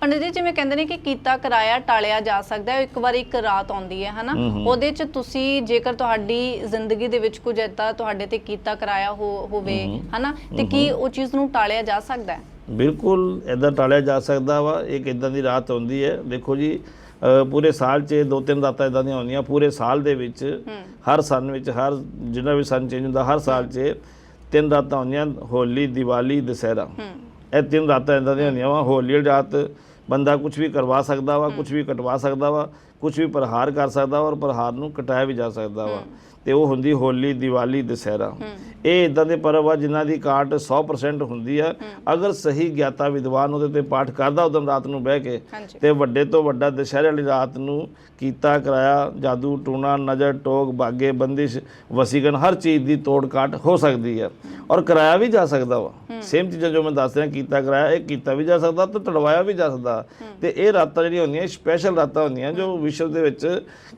ਪੰਡਿਤ ਜੀ ਜਿਵੇਂ ਕਹਿੰਦੇ ਨੇ ਕਿ ਕੀਤਾ ਕਰਾਇਆ ਟਾਲਿਆ ਜਾ ਸਕਦਾ ਹੈ ਇੱਕ ਵਾਰ ਇੱਕ ਰਾਤ ਆਉਂਦੀ ਹੈ ਹਨਾ? ਉਹਦੇ ਚ ਤੁਸੀਂ ਜੇਕਰ ਤੁਹਾਡੀ ਜ਼ਿੰਦਗੀ ਦੇ ਵਿੱਚ ਕੁਝ ਏਦਾਂ ਤੁਹਾਡੇ ਤੇ ਕੀਤਾ ਕਰਾਇਆ ਹੋ- ਹੋਵੇ ਹਨਾ? ਤੇ ਕੀ ਉਹ ਚੀਜ਼ ਨੂੰ ਟਾਲਿਆ ਜਾ ਸਕਦਾ ਹੈ? ਬਿਲਕੁਲ ਇਦਾਂ ਟਾਲਿਆ ਜਾ ਸਕਦਾ ਵਾ ਇੱਕ ਇਦਾਂ ਦੀ ਰਾਤ ਆਉਂਦੀ ਹੈ। ਦੇਖੋ ਜੀ ਪੂਰੇ ਸਾਲ 'ਚ ਦੋ ਤਿੰਨ ਰਾਤਾਂ ਇਦਾਂ ਦੀਆਂ ਆਉਂਦੀਆਂ ਪੂਰੇ ਸਾਲ ਦੇ ਵਿੱਚ ਹਰ ਸਨ ਵਿੱਚ ਹਰ ਜਿਹੜਾ ਵੀ ਸਨ ਚੇਂਜ ਹੁੰਦਾ ਹਰ ਸਾਲ 'ਚ ਤਿੰਨ ਰਾਤਾਂ ਆਉਂਦੀਆਂ ਹੋਲੀ ਦੀਵਾਲੀ ਦੁਸਹਿਰਾ। ਇਹ ਤਿੰਨ ਰਾਤਾਂ ਇਦਾਂ ਦੀਆਂ ਹੁੰਦੀਆਂ ਵਾ। ਹੋਲੀ ਰਾਤ ਬੰਦਾ ਕੁਝ ਵੀ ਕਰਵਾ ਸਕਦਾ ਵਾ ਕੁਝ ਵੀ ਕਟਵਾ ਸਕਦਾ ਵਾ। ਕੁਝ ਵੀ ਪ੍ਰਹਾਰ ਕਰ ਸਕਦਾ ਔਰ ਪ੍ਰਹਾਰ ਨੂੰ ਕਟਾਇਆ ਵੀ ਜਾ ਸਕਦਾ ਵਾ। ਤੇ ਉਹ ਹੁੰਦੀ ਹੋਲੀ ਦੀਵਾਲੀ ਦੁਸਹਿਰਾ। ਇਹ ਇਦਾਂ ਦੇ ਪਰਵ ਆ ਜਿਨ੍ਹਾਂ ਦੀ ਕਾਟ 100% ਹੁੰਦੀ ਆ। ਅਗਰ ਸਹੀ ਗਿਆਤਾ ਵਿਦਵਾਨ ਉਹਦੇ ਤੇ ਪਾਠ ਕਰਦਾ ਉਦੋਂ ਰਾਤ ਨੂੰ ਬਹਿ ਕੇ ਤੇ ਵੱਡੇ ਤੋਂ ਵੱਡਾ ਦੁਸਹਿਰੇ ਵਾਲੀ ਰਾਤ ਨੂੰ ਕੀਤਾ ਕਰਾਇਆ ਜਾਦੂ ਟੂਣਾ ਨਜ਼ਰ ਟੋਕ ਬਾਗੇ ਬੰਦਿਸ਼ ਵਸੀਗਨ ਹਰ ਚੀਜ਼ ਦੀ ਤੋੜ ਕਾਟ ਹੋ ਸਕਦੀ ਹੈ। ਔਰ ਕਰਾਇਆ ਵੀ ਜਾ ਸਕਦਾ ਵਾ। ਸੇਮ ਚੀਜ਼ਾਂ ਜੋ ਮੈਂ ਦੱਸ ਰਿਹਾ ਕੀਤਾ ਕਰਾਇਆ ਇਹ ਕੀਤਾ ਵੀ ਜਾ ਸਕਦਾ ਤੇ ਤੜਵਾਇਆ ਵੀ ਜਾ ਸਕਦਾ। ਤੇ ਇਹ ਰਾਤਾਂ ਜਿਹੜੀਆਂ ਹੁੰਦੀਆਂ ਸਪੈਸ਼ਲ ਰਾਤਾਂ ਹੁੰਦੀਆਂ ਜੋ ਵਿਸ਼ਵ ਦੇ ਵਿੱਚ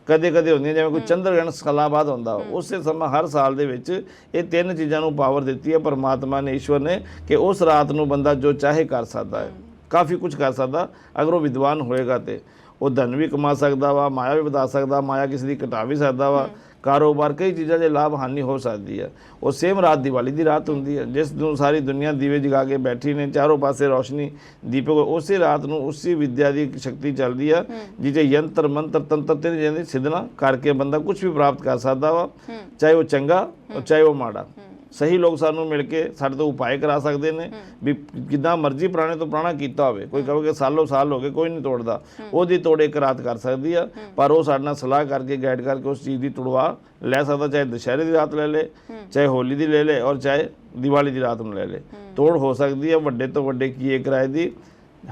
ਕਦੇ ਕਦੇ ਹੁੰਦੀਆਂ ਜਿਵੇਂ ਕੋਈ ਚੰਦਰਗ੍ਰਹਿਣ ਸਾਲਾਂ ਬਾਅਦ ਹੁੰਦਾ। ਉਸੇ ਸਮਾਂ ਹਰ ਸਾਲ ਦੇ ਵਿੱਚ ਇਹ ਤਿੰਨ ਚੀਜ਼ਾਂ ਨੂੰ ਪਾਵਰ ਦਿੱਤੀ ਹੈ ਪਰਮਾਤਮਾ ਨੇ ਈਸ਼ਵਰ ਨੇ ਕਿ ਉਸ ਰਾਤ ਨੂੰ ਬੰਦਾ ਜੋ ਚਾਹੇ ਕਰ ਸਕਦਾ ਹੈ ਕਾਫੀ ਕੁਝ ਕਰ ਸਕਦਾ ਅਗਰ ਉਹ ਵਿਦਵਾਨ ਹੋਏਗਾ ਤੇ। ਉਹ ਧਨ ਵੀ ਕਮਾ ਸਕਦਾ ਵਾ ਮਾਇਆ ਵੀ ਵਧਾ ਸਕਦਾ ਮਾਇਆ ਕਿਸੇ ਦੀ ਘਟਾ ਵੀ ਸਕਦਾ ਵਾ। ਕਾਰੋਬਾਰ ਕਈ ਚੀਜ਼ਾਂ ਦੇ ਲਾਭ ਹਾਨੀ ਹੋ ਸਕਦੀ ਹੈ। ਉਹ ਸੇਮ ਰਾਤ ਦੀਵਾਲੀ ਦੀ ਰਾਤ ਹੁੰਦੀ ਹੈ। ਜਿਸ ਨੂੰ ਸਾਰੀ ਦੁਨੀਆ ਦੀਵੇ ਜਗਾ ਕੇ ਬੈਠੀ ਨੇ ਚਾਰੋਂ ਪਾਸੇ ਰੋਸ਼ਨੀ ਦੀਪਕ ਉਸੇ ਰਾਤ ਨੂੰ ਉਸੇ ਵਿਦਿਆ ਦੀ ਸ਼ਕਤੀ ਚੱਲਦੀ ਆ ਜਿਹਦੇ ਯੰਤਰ ਮੰਤਰ ਤੰਤਰ ਤੇ ਜਿਹਦੀ ਸਿਧਨਾ ਕਰਕੇ ਬੰਦਾ ਕੁਝ ਵੀ ਪ੍ਰਾਪਤ ਕਰ ਸਕਦਾ ਵਾ ਚਾਹੇ ਉਹ ਚੰਗਾ ਚਾਹੇ ਉਹ ਮਾੜਾ। ਸਹੀ ਲੋਕ ਸਾਨੂੰ ਮਿਲ ਕੇ ਸਾਡੇ ਤੋਂ ਉਪਾਅ ਕਰਾ ਸਕਦੇ ਨੇ ਵੀ ਕਿਦਾਂ ਮਰਜ਼ੀ ਪੁਰਾਣੇ ਤੋਂ ਪੁਰਾਣਾ ਕੀਤਾ ਹੋਵੇ ਕੋਈ ਕਹੇ ਕਿ ਸਾਲੋ ਸਾਲ ਹੋ ਗਏ ਕੋਈ ਨਹੀਂ ਤੋੜਦਾ। ਉਹਦੀ ਤੋੜ ਇੱਕ ਰਾਤ ਕਰ ਸਕਦੀ ਆ ਪਰ ਉਹ ਸਾਡੇ ਨਾਲ ਸਲਾਹ ਕਰਕੇ ਗਾਈਡ ਕਰਕੇ ਉਸ ਚੀਜ਼ ਦੀ ਤੁੜਵਾ ਲੈ ਸਕਦਾ ਚਾਹੇ ਦੁਸ਼ਹਿਰੇ ਦੀ ਰਾਤ ਲੈ ਲੇ ਚਾਹੇ ਹੋਲੀ ਦੀ ਲੈ ਲੇ ਔਰ ਚਾਹੇ ਦੀਵਾਲੀ ਦੀ ਰਾਤ ਨੂੰ ਲੈ ਲੇ। ਤੋੜ ਹੋ ਸਕਦੀ ਹੈ ਵੱਡੇ ਤੋਂ ਵੱਡੇ ਕੀਏ ਕਿਰਾਏ ਦੀ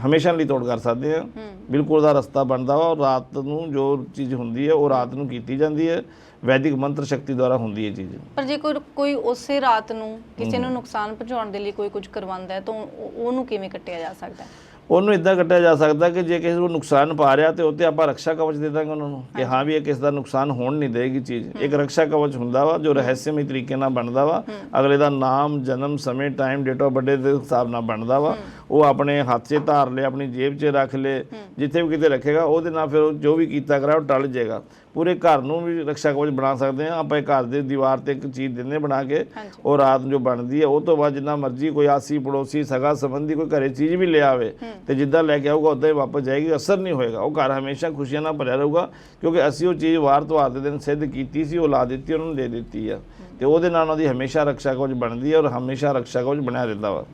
ਹਮੇਸ਼ਾ ਲਈ ਤੋੜ ਕਰ ਸਕਦੇ ਆ ਬਿਲਕੁਲ ਉਹਦਾ ਰਸਤਾ ਬਣਦਾ ਵਾ ਔਰ ਰਾਤ ਨੂੰ ਜੋ ਚੀਜ਼ ਹੁੰਦੀ ਹੈ ਉਹ ਰਾਤ ਨੂੰ ਕੀਤੀ ਜਾਂਦੀ ਹੈ। ਵੈਦਿਕ ਮੰਤਰ ਸ਼ਕਤੀ ਦੁਆਰਾ ਹੁੰਦੀ ਹੈ ਚੀਜ਼। ਪਰ ਜੇ ਕੋਈ ਕੋਈ ਉਸੇ ਰਾਤ ਨੂੰ ਕਿਸੇ ਨੂੰ ਨੁਕਸਾਨ ਪਹੁੰਚਾਉਣ ਦੇ ਲਈ ਕੋਈ ਕੁਝ ਕਰਵਾਉਂਦਾ ਹੈ ਤਾਂ ਉਹ- ਉਹਨੂੰ ਕਿਵੇਂ ਕੱਟਿਆ ਜਾ ਸਕਦਾ ਹੈ? ਉਹਨੂੰ ਇਦਾਂ ਕੱਟਿਆ ਜਾ ਸਕਦਾ ਕਿ ਜੇ ਕਿਸੇ ਨੂੰ ਨੁਕਸਾਨ ਪਾ ਰਿਹਾ ਤੇ ਉੱਤੇ ਆਪਾਂ ਰਕਸ਼ਾ ਕਵਚ ਦੇ ਦਾਂਗੇ ਉਹਨਾਂ ਨੂੰ ਕਿ ਹਾਂ ਵੀ ਇਹ ਕਿਸੇ ਦਾ ਨੁਕਸਾਨ ਹੋਣ ਨਹੀਂ ਦੇਗੀ ਚੀਜ਼। ਇੱਕ ਰਕਸ਼ਾ ਕਵਚ ਹੁੰਦਾ ਵਾ ਜੋ ਰਹੱਸਮਈ ਤਰੀਕੇ ਨਾਲ ਬਣਦਾ ਵਾ ਅਗਲੇ ਦਾ ਨਾਮ ਜਨਮ ਸਮੇਂ ਟਾਈਮ ਡੇਟ ਆਫ ਬਰਥਡੇ ਦੇ ਹਿਸਾਬ ਨਾਲ ਬਣਦਾ ਵਾ। ਉਹ ਆਪਣੇ ਹੱਥ 'ਚ ਧਾਰ ਲੇ ਆਪਣੀ ਜੇਬ 'ਚ ਰੱਖ ਲੇ ਜਿੱਥੇ ਵੀ ਕਿਤੇ ਰੱਖੇਗਾ ਉਹਦੇ ਨਾਲ ਫਿਰ ਜੋ ਵੀ ਕੀਤਾ ਕਰਾ ਉਹ ਟਲ ਜਾਏਗਾ ਪੂਰੇ ਘਰ ਨੂੰ ਵੀ ਰੱਖਿਆ ਕਵਚ ਬਣਾ ਸਕਦੇ ਹਾਂ। ਆਪਾਂ ਘਰ ਦੇ ਦੀਵਾਰ ਤੇ ਇੱਕ ਚੀਜ਼ ਦਿੰਦੇ ਬਣਾ ਕੇ ਉਹ ਰਾਤ ਨੂੰ ਜੋ ਬਣਦੀ ਹੈ ਉਹ ਤੋਂ ਬਾਅਦ ਜਿੰਨਾ ਮਰਜ਼ੀ ਕੋਈ ਆਸੀ ਪੜੋਸੀ ਸਗਾ ਸੰਬੰਧੀ ਕੋਈ ਘਰੇ ਚੀਜ਼ ਵੀ ਲੈ ਆਵੇ ਤੇ ਜਿੱਦਾਂ ਲੈ ਕੇ ਆਊਗਾ ਉਦਾਂ ਹੀ ਵਾਪਸ ਜਾਏਗੀ ਅਸਰ ਨਹੀਂ ਹੋਏਗਾ। ਉਹ ਘਰ ਹਮੇਸ਼ਾ ਖੁਸ਼ੀਆਂ ਨਾਲ ਭਰਿਆ ਰਹੂਗਾ ਕਿਉਂਕਿ ਅਸੀਂ ਉਹ ਚੀਜ਼ ਵਾਰ ਤੋਂ ਵਾਰ ਦੇ ਦਿਨ ਸਿੱਧ ਕੀਤੀ ਸੀ ਉਹ ਲਾ ਦਿੱਤੀ ਉਹਨਾਂ ਨੂੰ ਦੇ ਦਿੱਤੀ ਆ। ਤੇ ਉਹਦੇ ਨਾਲ ਉਹਦੀ ਹਮੇਸ਼ਾ ਰੱਖਿਆ ਕਵਚ ਬਣਦੀ ਹੈ ਔਰ ਹਮੇਸ਼ਾ ਰੱਖਿਆ ਕਵਚ ਬਣਿਆ ਰਹਿੰਦਾ ਵਾ।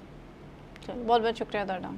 ਚਲੋ ਬਹੁਤ ਬਹੁਤ ਸ਼ੁਕਰੀਆ ਤੁਹਾਡਾ।